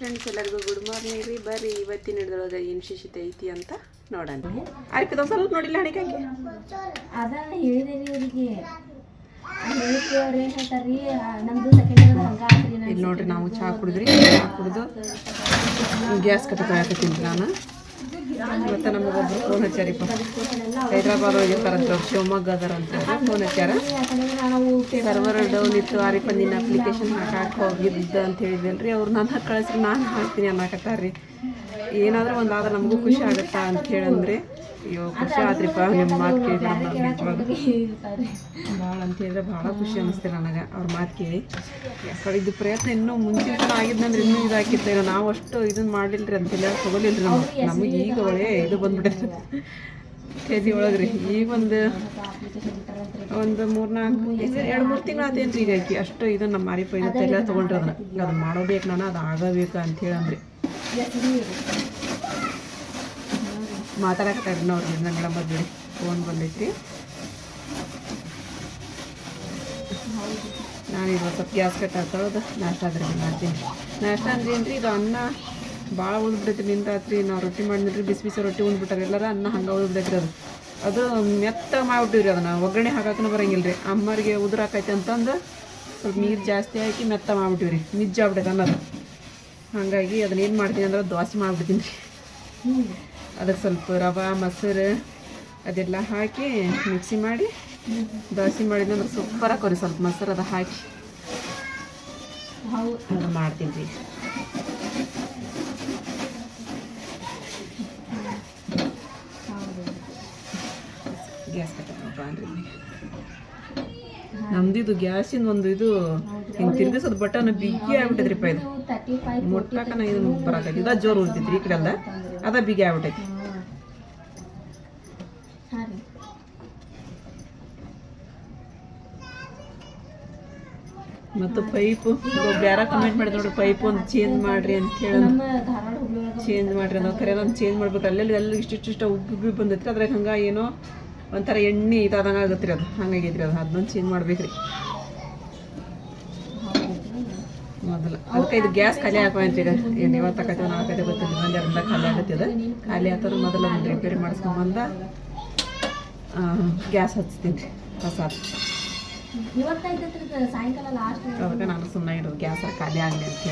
Friends ಎಲ್ಲರಿಗೂ good morning ರೀ. ಬರ್ರಿ ಇವತ್ತಿನ ಹಿಡಿದೊಳಗೆ ಏನು ವಿಶೇಷತೆ ಐತಿ ಅಂತ ನೋಡೋಣ. ಆಯ್ತು ಸ್ವಲ್ಪ ನೋಡಿಲ್ಲ ಹಣಿಕಾಕಿ ಅದನ್ನ ಹೇಳಿದೇನಿ ಇವ್ರಿಗೆ. ಹೇಳಿದ್ವಿ ಅವ್ರು ಏನು ಹೇಳ್ತಾರ್ರಿ ನಮ್ದು ಸೆಕೆಂಡ್ ಇಯರ್ ಹಂಗ ಆತ್ರಿ ಇಲ್ಲಿ ನೋಡ್ರಿ ನಾವು ಚಹಾ ಕುಡಿದ್ರಿ ಚಹಾ ಕುಡಿದು ಗ್ಯಾಸ್ ಕಟ್ಟಕಾಕತ್ತೀನಿ ನಾನು. ಇವತ್ತು ನಮಗೊಬ್ರು ಫೋನ್ ಹಚ್ಚಾರಿಪ್ಪ ಹೈದ್ರಾಬಾದ್ ಹೋಗಿರ್ತಾರಂತ ಅವ್ರು, ಶಿವಮೊಗ್ಗ ಅದಾರಂತ ಫೋನ್ ಹಚ್ಚಾರ ಸರ್ವರ್ ಡೌನ್ ಇತ್ತು, ಆರಿಪ್ಪ ನಿನ್ನ ಅಪ್ಲಿಕೇಶನ್ ಹಾಕಕ್ಕೆ ಹೋಗಿದ್ದ ಅಂತ ಹೇಳಿದ್ರಿ ಅವ್ರು ನಾನು ಹಾಕಿ ಕಳಿಸ್ರಿ ನಾನು ಹಾಕ್ತೀನಿ ಅನ್ನಕತ್ತಾರ್ರಿ. ಏನಾದರೂ ಒಂದು ಆದ್ರೆ ನಮಗೂ ಖುಷಿ ಆಗುತ್ತಾ ಅಂತ ಹೇಳಂದ್ರೆ. ಅಯ್ಯೋ ಖುಷಿ ಆದ್ರಿಪ್ಪ ನಿಮ್ಮ ಮಾತು ಕೇಳಿ ಭಾಳ ಅಂತ ಹೇಳಿದ್ರೆ ಭಾಳ ಖುಷಿ ಅನಿಸ್ತು ನನಗೆ ಅವ್ರ ಮಾತು ಕೇಳಿ. ಯಾಕಡೆ ಇದು ಪ್ರಯತ್ನ ಇನ್ನೂ ಮುಂಚೆ ಆಗಿದ್ನಂದ್ರೆ ಇನ್ನೂ ಇದಾಕಿತ್ತು ನಾವು ಅಷ್ಟು ಇದನ್ನ ಮಾಡಿಲ್ರಿ ಅಂತೆಲ್ಲ ತಗೊಲಿಲ್ರಿ ನಮ್ಗೆ. ನಮಗೆ ಈಗ ಒಳ್ಳೆ ಇದು ಬಂದ್ಬಿಟ್ಟೈತೆ ಕೆಜಿ ರೀ ಈಗ ಒಂದು ಒಂದು ಮೂರ್ನಾಲ್ಕು ಎರಡು ಮೂರು ತಿಂಗಳು ಆತೇನು ಈಗ ಆಕಿ. ಅಷ್ಟು ಇದು ನಮ್ಮ ಮಾರಿಪ ಇದೆಲ್ಲ ತೊಗೊಂಡ್ರಿ ಅದನ್ನ. ಅದು ಮಾಡೋಬೇಕು ನಾನು ಅದು ಆಗಬೇಕು ಅಂತ ಹೇಳಂದ್ರಿ ಮಾತಾಡಕ್ತಾರೆ ನೋಡ್ರಿ ನನ್ನ ಬಂದ್ಬಿಡಿ. ಫೋನ್ ಬಂದೈತಿ. ನಾನು ಇವತ್ತು ಸ್ವಲ್ಪ ಗ್ಯಾಸ್ ಕಟ್ ಹಾಕೊಳ್ಳೋದು ನಾಷ್ಟ ಅದ್ರಿ ಮಾಡ್ತೀನಿ. ನಾಷ್ಟ ಅಂದ್ರೆ ರೀ ಇದು ಅನ್ನ ಭಾಳ ಉಳ್ದ್ಬಿಟ್ಟೈತಿ ನಿನ್ನ ರಾತ್ರಿ. ನಾವು ರೊಟ್ಟಿ ಮಾಡಿದ್ರಿ, ಬಿಸಿ ಬಿಸಿ ರೊಟ್ಟಿ ಉಂಡ್ಬಿಟ್ಟಾರೆ ಎಲ್ಲರ ಅನ್ನ ಹಂಗೆ ಉಳ್ದ್ಬಿಟ್ಟೈತ್ರಿ ಅದು. ಅದು ಮೆತ್ತ ಮಾಡ್ಬಿಟ್ಟಿವ್ರಿ ಅದನ್ನು. ಒಗ್ಗರಣೆ ಹಾಕಕ್ಕೂ ಬರಂಗಿಲ್ಲ ರೀ ಅಮ್ಮರಿಗೆ ಉದುರಾಕೈತೆ ಅಂತಂದು ಸ್ವಲ್ಪ ನೀರು ಜಾಸ್ತಿ ಹಾಕಿ ಮೆತ್ತ ಮಾಡ್ಬಿಟ್ಟಿವ್ರಿ. ನಿಜ ಆಗ್ಬಿಟ್ಟೈತೆ ಅನ್ನೋದು. ಹಾಗಾಗಿ ಅದನ್ನ ಏನು ಮಾಡ್ತೀನಿ ಅಂದ್ರೆ ದೋಸೆ ಮಾಡ್ಬಿಡ್ತೀನಿ. ರೀ ಅದಕ್ಕೆ ಸ್ವಲ್ಪ ರವೆ ಮೊಸರು ಅದೆಲ್ಲ ಹಾಕಿ ಮಿಕ್ಸಿ ಮಾಡಿ ದೋಸೆ ಮಾಡಿದ್ನಂದ್ರೆ ಸೂಪರ್ ಹಾಕೋರಿ ಸ್ವಲ್ಪ ಮೊಸರು ಅದು ಹಾಕಿ. ಹೌದು. ಮಾಡ್ತೀನಿ ರೀ. ಗ್ಯಾಸ್ ನಮ್ದಿದು ಗ್ಯಾಸಿನ ಒಂದು ಇದು ಹಿಂಗೆ ತಿರ್ಗಿಸೋದು ಬಟನ್ ಬಿಗಿ ಆಗ್ಬಿಟ್ಟೈತ್ರಿಪ್ಪ ಇದು. ಮುಟ್ಟಾಕನ ಇದು ಬರಾಕೈತಿ ಇದ ಜೋರು ಉಳಿತಿದ್ರಿ ಈ ಕಡೆ ಅಲ್ಲ ಅದ ಬಿಗಿ ಆಗ್ಬಿಟ್ಟೈತಿ. ಮತ್ತು ಪೈಪು ಬೇರೆ ಕಮೆಂಟ್ ಮಾಡಿದ್ರು ನೋಡಿ ಪೈಪ್ ಒಂದು ಚೇಂಜ್ ಮಾಡ್ರಿ ಅಂತ ಹೇಳಿ. ಚೇಂಜ್ ಮಾಡ್ರಿ ಅನ್ನೋ ಕರೆ ಒಂದು ಚೇಂಜ್ ಮಾಡ್ಬೇಕು. ಅಲ್ಲೆಲ್ಲಿ ಎಲ್ಲ ಇಷ್ಟಿಷ್ಟ ಉಬ್ಬಿ ಉಬ್ಬಿ ಬಂದೈತಿ ಅದ್ರಾಗ ಹಂಗೆ ಏನೋ ಒಂಥರ ಎಣ್ಣೆ ಇದಾದಂಗೆ ಆಗತ್ತೆ ರೀ ಅದು. ಹಂಗಾಗೈತ್ರಿ ಅದು. ಅದನ್ನೊಂದು ಚೇಂಜ್ ಮಾಡ್ಬೇಕು ರೀ ಮೊದಲು. ಅದಕ್ಕೆ ಇದು ಗ್ಯಾಸ್ ಖಾಲಿ ಹಾಕೋಂತ್ರಿ ಈಗ. ಏನು ಇವತ್ತು ತಕತ್ತೆ ನಾಲ್ಕೈತೆ ಗೊತ್ತಿಲ್ಲ. ಒಂದು ಎರಡಲ್ಲ ಖಾಲಿ ಆಗುತ್ತೆ ಇದು. ಖಾಲಿ ಆತರ ಮೊದಲು ಅದನ್ನ ರಿಪೇರಿ ಮಾಡಿಸ್ಕೊಂಬಂದ ಗ್ಯಾಸ್ ಹಚ್ತೀನಿ. ರೀ ಲಾಸ್ಟ್ ಅದಕ್ಕೆ ನಾನು ಸುಮ್ಮನೆ ಇರೋದು. ಗ್ಯಾಸ್ ಖಾಲಿ ಆಗಲಿ ಅಂತ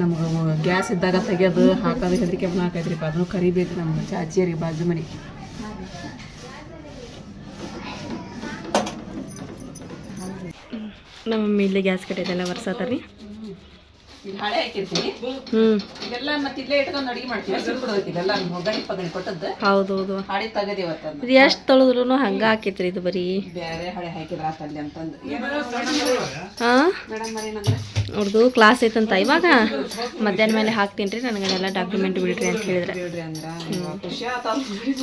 ನಮ್ಗೆ ಗ್ಯಾಸ್ ಇದ್ದಾಗ ತೆಗೆಯೋದು ಹಾಕೋದು, ಹೆದರಿಕೆ ಹಾಕೈತ್ರಿ ಅದನ್ನು ಕರಿಬೇಕು ನಮ್ಮ ಚಾಚಿಯರಿಗೆ ಬಾಜು ಮನೆ ಹಾಂ ರೀ ನಮ್ಮ ಮಮ್ಮಿ ಇಲ್ಲಿ ಗ್ಯಾಸ್ ಕಟ್ಟಿದೆಲ್ಲ ವರ್ಸತ್ತಾರಿ ಇಲ್ಲಿ ಹಳೆ ಹಾಕಿರ್ತೀನಿ. ಹ್ಞೂ ಇದೆಲ್ಲ ಮತ್ತೆ ಇಲ್ಲೇ ಇಟ್ಕೊಂಡು ಅಡಿಗೆ ಮಾಡ್ತೀವಿ ಹಸಿರು ಬಿಡೋದಕ್ಕೆ ಇದೆಲ್ಲ ಒಗ್ಗರಣೆ ಪಗಣಿ ಕೊಟ್ಟದ್ದು. ಹೌದು ಹೌದು ಹಳೆ ತೆಗದಿ ಇವತ್ತಂದು ಇದು ಎಷ್ಟು ತೊಳೆದ್ರು ಹಂಗೆ ಹಾಕಿತ್ರಿ ಇದು ಬರೀ? ಬೇರೆ ಹಳೆ ಹಾಕಿದ್ರ ಆತಲ್ಲಿ ಅಂತಂದು. ಹಾಂ? ಅವ್ರದ್ದು ಕ್ಲಾಸ್ ಐತಂತ ಇವಾಗ? ಮಧ್ಯಾಹ್ನ ಮೇಲೆ ಹಾಕ್ತೀನಿ ರೀ ನನಗೆಲ್ಲ ಡಾಕ್ಯುಮೆಂಟ್ ಬಿಡ್ರಿ ಅಂತ ಹೇಳಿದ್ರೆ. ಬಿಡ್ರಿ ಅಂದ್ರ. ಇವಾಗ ಖುಷಿ ಆತ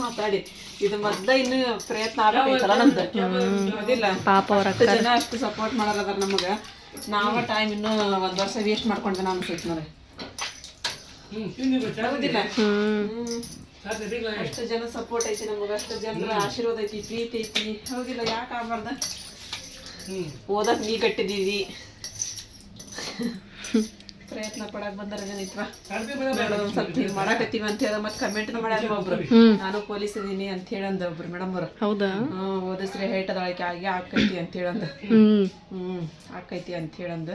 ಮಾತಾಡಿ. ಇದು ಮೊದ್ಲ ಇನ್ನು ಪ್ರಯತ್ನ ಆಗಬೇಕಲ್ಲ ನಮ್ದು. ಪಾಪ ಅವ್ರ ಅಷ್ಟು ಜನ ಅಷ್ಟು ಸಪೋರ್ಟ್ ಮಾಡೋರದಾರ ನಮಗ. ನಾವ ಟೈಮ್ ಇನ್ನೂ ಒಂದ್ ವರ್ಷ ವೇಸ್ಟ್ ಮಾಡ್ಕೊಂಡೆ ನಾನು ಅನ್ಸೈತೆ ನೋಡಿ ಹೌದಿಲ್ಲ. ಅಷ್ಟು ಜನ ಸಪೋರ್ಟ್ ಐತಿ ನಮ್ಗೆ ಅಷ್ಟು ಜನರ ಆಶೀರ್ವಾದ ಐತಿ ಪ್ರೀತಿ ಐತಿ. ಹೌದಿಲ್ಲ ಯಾಕೆ ಆಗ್ಬಾರ್ದ? ಓದಕ್ ನೀ ಕಟ್ಟಿದೀವಿ ಪ್ರಯತ್ನ ಪಡಕ್ ಬಂದಾರ ನಿತ್ವ ಒಂದ್ ಸ್ವಲ್ಪ ಹಿಂಗ್ ಮಾಡಾಕತ್ತೀವಿ ಅಂತ ಹೇಳ ಮತ್ತೆ ಕಮೆಂಟ್ ಮಾಡ್ಯಾರ ಒಬ್ರು. ನಾನು ಪೊಲೀಸ್ ಇದೀನಿ ಅಂತ ಹೇಳಂದ ಒಬ್ರು ಮೇಡಮ್ ಅವ್ರ. ಹೌದಾ? ಹ್ಮ್ ಓದಿಸ್ರೆ ಹೇಟ್ ಅದಳಕ್ಕೆ ಆಗಿ ಆಕೈತಿ ಅಂತ ಹೇಳಂದ. ಹ್ಮ್. ಆಕೈತಿ ಅಂತ ಹೇಳಂದ.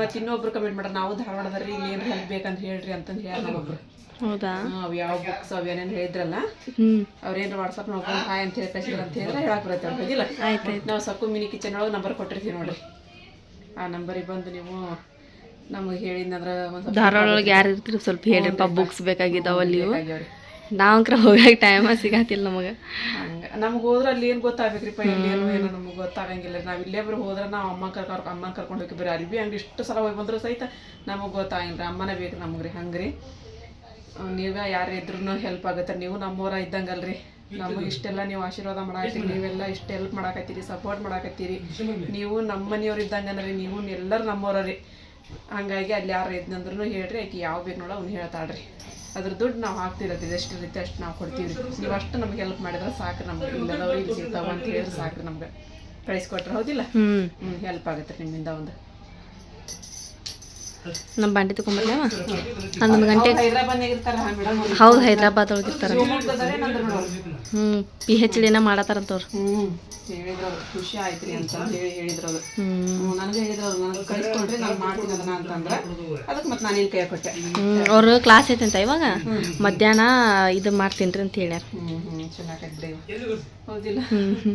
ಮತ್ ಇನ್ನೊಬ್ರು ಕಮೆಂಟ್ ಮಾಡ್ರ ನಾವು ಧಾರವಾಡದ್ರಿ ಇಲ್ಲಿ ಏನ್ ಹೆಲ್ಪ್ ಬೇಕಂತ ಹೇಳ್ರಿ ಅಂತಂದ್ ಹೇಳ ಒಬ್ರು. ಹೌದಾ? ಅವ್ ಯಾವ ಬುಕ್ಸ್ ಅವ್ ಏನೇನ್ ಹೇಳಿದ್ರಲ್ಲ ಅವ್ರೇನ್ ವಾಟ್ಸಪ್ ನೋಡ್ಕೊಂಡು ಹಾಯ್ ಅಂತ ಹೇಳಿ ಕಳಿಸಿದ್ರ ಅಂತ ಹೇಳಿದ್ರೆ ಹೇಳಕ್ ಬರುತ್ತೆ ಅವ್ರಿಗೆ ಹೌದಿಲ್ಲ ನಾವು ಸಕ್ಕು ಮಿನಿ ಕಿಚನ್ ಒಳಗೆ ನಂಬರ್ ಕೊಟ್ಟಿರ್ತೀವಿ ನೋಡ್ರಿ. ಆ ನಂಬರ್ ಬಂದು ನೀವು ನಮಗೆ ಹೇಳಿದ್ನಂದ್ರ ಒಂದು ಧಾರವಾಡ ಒಳಗೆ ಯಾರು ಇರ್ತೀರಿ ಸ್ವಲ್ಪ ಹೇಳ್ರಿಪ್ಪ ಬುಕ್ಸ್ ಬೇಕಾಗಿದ್ದಾವ ಅಲ್ಲಿ. ನಾವಂಕ್ರ ಹೋಗಕ್ಕೆ ಟೈಮ ಸಿಗತ್ತಿಲ್ಲ ನಮಗೆ. ಹಂಗ ನಮ್ಗೆ ಹೋದ್ರೆ ಅಲ್ಲಿ ಏನು ಗೊತ್ತಾಗಬೇಕ್ರಿಪ್ಪ ಇಲ್ಲಿ ಏನು ಏನೋ ನಮ್ಗೆ ಗೊತ್ತಾಗಂಗಿಲ್ಲ. ನಾವು ಇಲ್ಲೇ ಬರೋ ಹೋದ್ರೆ ನಾವು ಅಮ್ಮ ಕರ್ಕ ಅಮ್ಮನ ಕರ್ಕೊಂಡು ಹೋಗಿ ಬರೀ ಅರಿವಿ ಹಂಗೆ ಇಷ್ಟು ಸಲ ಹೋಗಿ ಬಂದ್ರು ಸಹಿತ ನಮಗೆ ಗೊತ್ತಾಗಿಲ್ಲ. ಅಮ್ಮನೇ ಬೇಕು ನಮಗೆ ರೀ ಹಂಗೆ ರೀ ನೀವೇ ಯಾರು ಇದ್ರೂ ಹೆಲ್ಪ್ ಆಗುತ್ತೆ. ನೀವು ನಮ್ಮೂರ ಇದ್ದಂಗಲ್ರಿ. ನಮಗೆ ಇಷ್ಟೆಲ್ಲ ನೀವು ಆಶೀರ್ವಾದ ಮಾಡಾಕತ್ತೀರಿ. ನೀವೆಲ್ಲ ಇಷ್ಟು ಹೆಲ್ಪ್ ಮಾಡಾಕತ್ತೀರಿ ಸಪೋರ್ಟ್ ಮಾಡಾಕತ್ತೀರಿ. ನೀವು ನಮ್ಮ ಮನೆಯವ್ರು ಇದ್ದಂಗನರಿ ನೀವು ಎಲ್ಲರೂ ನಮ್ಮವರ ರೀ ಹಂಗಾಗಿ ಅಲ್ಲಿ ಯಾರು ಇದ್ನಂದ್ರೂ ಹೇಳ್ರಿ ಆಕೆ ಯಾವ ಬೇಕು ನೋಡ ಅವ್ನು ಹೇಳ್ತಾಳ್ರಿ. ಅದ್ರ ದುಡ್ಡು ನಾವು ಹಾಕ್ತಿರೋದು ಇದೆಷ್ಟು ರೀತಿ ಅಷ್ಟು ನಾವು ಕೊಡ್ತೀವಿ ನೀವು ಅಷ್ಟು ನಮ್ಗೆ ಹೆಲ್ಪ್ ಮಾಡಿದ್ರೆ ಸಾಕು ನಮ್ಗೆ ಇಲ್ಲದವ್ರು ಇಲ್ಲಿ ಸಿಗ್ತಾವ ಅಂತ ಹೇಳಿದ್ರೆ ಸಾಕು ನಮ್ಗೆ. ಕಳಿಸ್ಕೊಟ್ರೆ ಹೌದಿಲ್ಲ? ಹ್ಞೂ ಹೆಲ್ಪ್ ಆಗುತ್ತೆ ನಿಮ್ಮಿಂದ ಒಂದು. ನಮ್ಮ ಬಾಂಡಿ ತೊಗೊಂಬರ್ಲೇವ ಹನ್ನೊಂದು ಗಂಟೆ ಹೌದು ಹೈದ್ರಾಬಾದ್ ಒಳಗೆ ಇರ್ತಾರೆ. ಶಿವಮೊಗ್ಗದವರೇ ನಂದ್ರ ನೋಡೋರು ಹ್ಞೂ ಪಿ ಹೆಚ್ ಡಿನ ಮಾಡತ್ತಾರಂತವ್ರು ಖುಷಿ ಆಯ್ತ್ರಿ ಅಂತ ಹೇಳಿ ಹೇಳಿದ್ರು ಅದು ಹ್ಞೂ ನನಗೆ ಹೇಳಿದ್ರು ನನಗೆ ಕಳಿಸ್ಕೊಡ್ರಿ ನಾನು ಮಾಡ್ತೀನಿ ಅದನ್ನ ಅಂತಂದ್ರೆ. ಅದಕ್ಕೆ ಮತ್ತೆ ನಾನೇನು ಕೈ ಕೊಟ್ಟೆ ಹ್ಞೂ ಅವ್ರು ಕ್ಲಾಸ್ ಐತಂತ ಇವಾಗ? ಮಧ್ಯಾಹ್ನ ಇದು ಮಾಡ್ತೀನಿ ರೀ ಅಂತ ಹೇಳ್ಯಾರ. ಹ್ಞೂ ಹ್ಞೂ ಚೆನ್ನಾಗೈತ್ರಿ ಹೌದಿಲ್ಲ. ಹ್ಞೂ ಹ್ಞೂ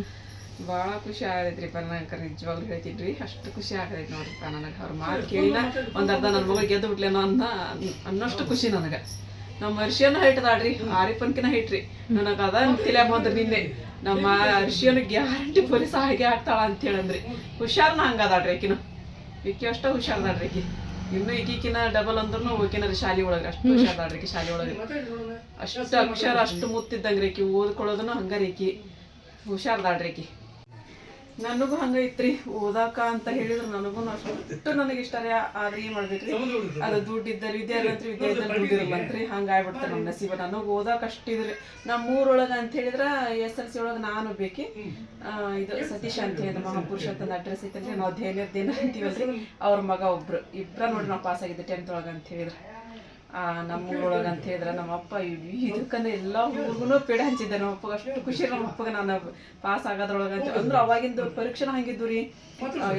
ಭಾಳ ಖುಷಿ ಆಗೈತ್ರಿಪ್ಪ ನನಗೆ ನಿಜವಾಗ್ಲೂ ಹೇಳ್ತಿದ್ರಿ. ಅಷ್ಟು ಖುಷಿ ಆಗೈತೆ ನೋಡ್ರಿಪ್ಪ ನನಗೆ. ಅವ್ರ ಮಾತು ಕೇಳಿಲ್ಲ ಒಂದು ಅರ್ಧ ನನ್ನ ಮಗಳು ಗೆದ್ದು ಬಿಟ್ಲೇನೋ ಅನ್ನ ಅನ್ನೋಷ್ಟು ಖುಷಿ ನನಗೆ. ನಮ್ಮ ಅರ್ಶಿಯನ್ನು ಹೇಳ್ತದಾಡ್ರಿ ಆರಿಪನ್ಕಿನ ಹೇಳ್ರಿ ನನಗೆ ಅದ ತಿಳ್ಯಾ ಬಂದ್ರಿ ನಿನ್ನೆ. ನಮ್ಮ ಅರ್ಶಿಯನ ಗ್ಯಾರಂಟಿ ಪೊಲೀಸ್ ಹಾಗೆ ಆಗ್ತಾಳ ಅಂತ ಹೇಳಂದ್ರಿ. ಹುಷಾರ್ನ ಹಂಗದಾಡ್ರಿ ಆಕಿನ. ಈಕಿ ಅಷ್ಟ ಹುಷಾರ್ದಾಳ್ರಿ ಆಕಿ. ಇನ್ನು ಈಕಿಕಿನ ಡಬಲ್ ಅಂದ್ರೂ ಓಕಿನ ಶಾಲಿ ಒಳಗೆ ಅಷ್ಟು ಹುಷಾರ್ದಾಳ್ರಿ ಆಕಿ ಶಾಲಿ ಒಳಗೆ. ಅಷ್ಟು ಅಕ್ಷರ ಅಷ್ಟು ಮುತ್ತಿದ್ದಂಗ್ರಿ ಆಕಿ. ಓದ್ಕೊಳ್ಳೋದನ್ನು ಹಂಗಾರೀಕಿ ಆಕಿ. ಹುಷಾರ್ದಾಳ್ರಿ ಆಕಿ. ನನಗೂ ಹಂಗ ಐತ್ರಿ ಓದಾಕ ಅಂತ ಹೇಳಿದ್ರು ನನಗೂ ಅಷ್ಟು ನನಗೆ ಇಷ್ಟ ರೀ ಆದ್ರೆ ಏನ್ ಮಾಡ್ಬೇಕ್ರಿ? ಅದು ದುಡ್ಡು ಇದ್ದಲ್ಲಿ ವಿದ್ಯಾರ್ಥಿ ವಿದ್ಯಾರ್ಥಿ ಮಂತ್ರಿ ಇದ್ದಲ್ಲಿ ದುಡ್ಡು ಇರಲ್ಲಂತ್ರಿ ಹಂಗ ಆಗ್ಬಿಡ್ತಾರೆ ನಮ್ಮ ನಸೀಬ. ನನಗೆ ಓದಾಕ ಅಷ್ಟು ಇದ್ರಿ. ನಮ್ಮ ಊರೊಳಗ ಅಂತ ಹೇಳಿದ್ರ ಎಸ್ ಎಲ್ ಸಿ ಒಳಗ ನಾನು ಬೇಕಿ. ಇದು ಸತೀಶ್ ಅಂತ ಹೇಳಿ ಮಹಾಪುರುಷ ಅಂತ ಅಡ್ರೆಸ್ ಐತಿ ನಾವು ಧೈರ್ಯ ದಿನ ಅಂತೀವಲ್ರಿ. ಅವ್ರ ಮಗ ಒಬ್ರು. ಇಬ್ರ ನೋಡ್ರಿ ನಾವು ಪಾಸ್ ಆಗಿದ್ದೆ ಟೆಂತ್ ಒಳಗ ಅಂತ ಹೇಳಿದ್ರ. ನಮ್ಮ ಊರೊಳಗೆ ಅಂತ ಹೇಳಿದ್ರೆ ನಮ್ಮ ಅಪ್ಪ ಇದಕ್ಕಂದ್ರೆ ಎಲ್ಲಾ ಹುಡುಗನು ಪೇಡ ಹಂಚಿದ್ದೆ ನಮ್ಮ ಅಪ್ಪಗೆ ಅಷ್ಟು ಖುಷಿ ನಮ್ಮ ಅಪ್ಪಗೆ ನಾನು ಪಾಸ್ ಆಗೋದ್ರೊಳಗ ಅಂತ ಅಂದ್ರೆ ಅವಾಗಿಂದ ಪರೀಕ್ಷೆನ ಹಂಗಿದ್ದು ರೀ.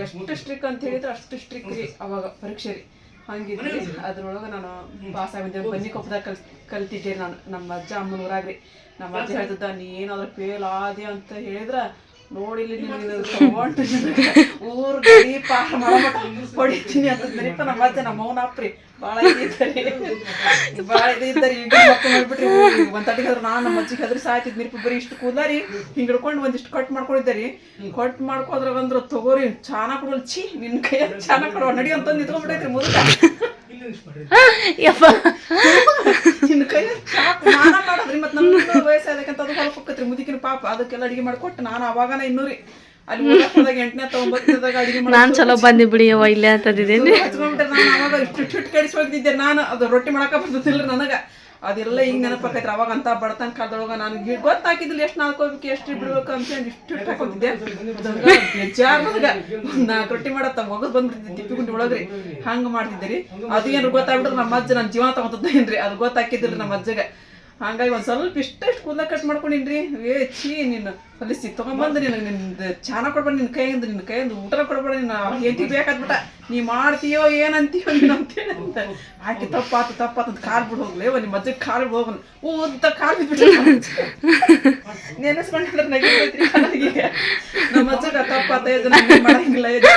ಎಷ್ಟು ಸ್ಟ್ರಿಕ್ ಅಂತ ಹೇಳಿದ್ರೆ ಅಷ್ಟು ಸ್ಟ್ರಿಕ್ ರೀ ಅವಾಗ ಪರೀಕ್ಷೆ ರೀ. ಹಂಗಿದ್ರಿ ಅದ್ರೊಳಗ ನಾನು ಪಾಸ್ ಆಗಿದ್ದೆ. ಬನ್ನಿ ಕೊಪ್ಪದಾಗ ಕಲ್, ಕಲ್ತಿದ್ದೆ ನಾನು. ನಮ್ಮ ಅಜ್ಜ ಅಮ್ಮನ ಊರಾಗ್ರಿ ನಮ್ಮ ಅಜ್ಜ ಹೇಳ್ತಿದ್ದ, ನೀ ಏನಾದ್ರು ಫೇಲ್ ಆದಿ ಅಂತ ಹೇಳಿದ್ರ ನೋಡಿಲ್ಲಿ ನೀನು ತಗೊಂಡು ಊರ್ ಗಡಿ ಪಾರ್ ಅಂತಂದ್ರಿಪ್ಪ ನಮ್ಮ ಅಜ್ಜ ನಮ್ಮ ಅವನ ಭಾಳ ಇದ್ದಾರೆ. ಭಾಳ ಇದ್ದಾರೆ ಈಗ ಮಕ್ಕಳು ನೋಡ್ಬಿಟ್ರಿ ನಾನು ನಮ್ಮ ಅಜ್ಜಿಗೆ ಅದ್ರ ಸಾಯ್ತಿದ್ನಿಪ್ಪ ಬರೀ ಇಷ್ಟು ಕೂದಾರಿ ಹಿಂಗ್ ಹಿಡ್ಕೊಂಡು ಒಂದಿಷ್ಟು ಕಟ್ ಮಾಡ್ಕೊಂಡಿದ್ದಾರಿ. ಕಟ್ ಮಾಡ್ಕೋದ್ರಾಗ ಅಂದ್ರ ತಗೋರಿ ಚಾನ ಕೊಡೋಲ್ ಛೀ, ನಿನ್ ಕೈ ಚಾನ ಕೊಡೋ ನಡಿ ಅಂತ ನಿಂತ್ಕೊಂಡ್ಬಿಟ್ಟೈತ್ರಿ ಮುದುಕ. ಯಪ್ಪ. ಮಾಡೋದ್ರಿ ಮತ್ತೆ ನಮ್ಮ ವಯಸ್ಸಾದಕ್ಕಂತ ಅದು ಹೊಲಕ್ಕೆ ಮುದುಕಿನ ಪಾಪ ಅದಕ್ಕೆಲ್ಲ ಅಡಿಗೆ ಮಾಡ್ಕೊಟ್ಟು ನಾನು ಅವಾಗನ ಇನ್ನೂರಿ ಅಲ್ಲಿ ಓದಕ್ಕೋದಾಗ ಎಂಟನೇ ತೊಂಬತ್ತನೇದಾಗ ಅಡಿಗೆ ನಾನು ಚಲೋ ಬಂದಿ ಬಿಡಿ ಅವ್ವ ಇಲ್ಲೇ ಅಂತ ಹಚ್ಕೊಂಡ್ಬಿಟ್ಟೆ ನಾನು ಅವಾಗ ಇಷ್ಟು ಇಟ್ಟು ಕೆಡಿಸಿ ನಾನು ಅದು ರೊಟ್ಟಿ ಮಾಡಕ ಬರ್ತಿಲ್ಲ ನನಗ. ಅದೆಲ್ಲ ಹಿಂಗ್ ನೆನಪಾಕೈತ್ರಿ. ಅವಾಗ ಅಂತ ಬಡತನ ಕಾಲದೊಳಗ ನಾನು ಗೊತ್ತಾಕಿದ್ಲಿ ಎಷ್ಟು ನಾಲ್ಕೋಬೇಕು ಎಷ್ಟು ಬಿಡ್ಬೇಕು ಅಂತ ಹೇಳಿ ಇಷ್ಟು ಇಟ್ಟು ಹಾಕೋತಿದ್ದೆ. ಬೇಜಾರ್ ನಾಲ್ಕು ರೊಟ್ಟಿ ಮಾಡತ್ತ, ಮಗದ್ ಬಂದ್ಬಿಡ್ತಿದ್ದೆ ತಿಪ್ಪಿ ಗುಂಡಿ ಒಳಗ್ರಿ. ಹಂಗ ಮಾಡ್ತಿದ್ದೆ ರೀ ಅದು ಏನು ಗೊತ್ತಾಗ್ಬಿಟ್ರೆ ನಮ್ಮ ಅಜ್ಜ ನನ್ನ ಜೀವ ತಗೊಂತೇನ್ರಿ ಅದು ಗೊತ್ತಾಕಿದ್ರಿ ನಮ್ಮ ಅಜ್ಜಗ. ಹಂಗಾಗಿ ಒಂದ್ ಸ್ವಲ್ಪ ಇಷ್ಟಷ್ಟು ಕೂದಲ ಕಟ್ ಮಾಡ್ಕೊಂಡಿನ್ರಿ. ಏ ಛೀ ನೀನು. ಹೊಲಿಸಿ ತಗೊಂಬಂದು ನಿನಗೆ ನಿನ್ನ ಚಾನ ಕೊಡ್ಬೇಡ ನಿನ್ನ ಕೈಯಿಂದ ನಿನ್ನ ಕೈಯಿಂದ ಊಟ ಕೊಡ್ಬೇಡ ನಿನ್ನ ಹೆಂಡತಿ ಬೇಕಾದ್ಬಿಟ್ಟ ನೀ ಮಾಡ್ತೀಯೋ ಏನಂತೀಯೋ ನೀನು ಅಂತೇಳಿ ಅಂತ. ಆಕೆ ತಪ್ಪಾತು ತಪ್ಪಾತು ಅಂತ ಕಾರ್ ಬಿಡ್ ಹೋಗ್ಲಿ. ನಿಮ್ಮ ಅಜ್ಜಗೆ ಕಾರ್ ಬಿಡ್ ಹೋಗೋನು ಊದ್ದ ಕಾಲ್ ಬಿಟ್ಬಿಟ್ಟು ನೆನೆಸ್ಕೊಂಡ್ರೆ ನಗಿತೈತ್ರಿ ನನಗೀಗ ನಮ್ಮ ಅಜ್ಜಗ ತಪ್ಪಾತ ಇದು ಮಾಡಂಗಿಲ್ಲ ಇದು.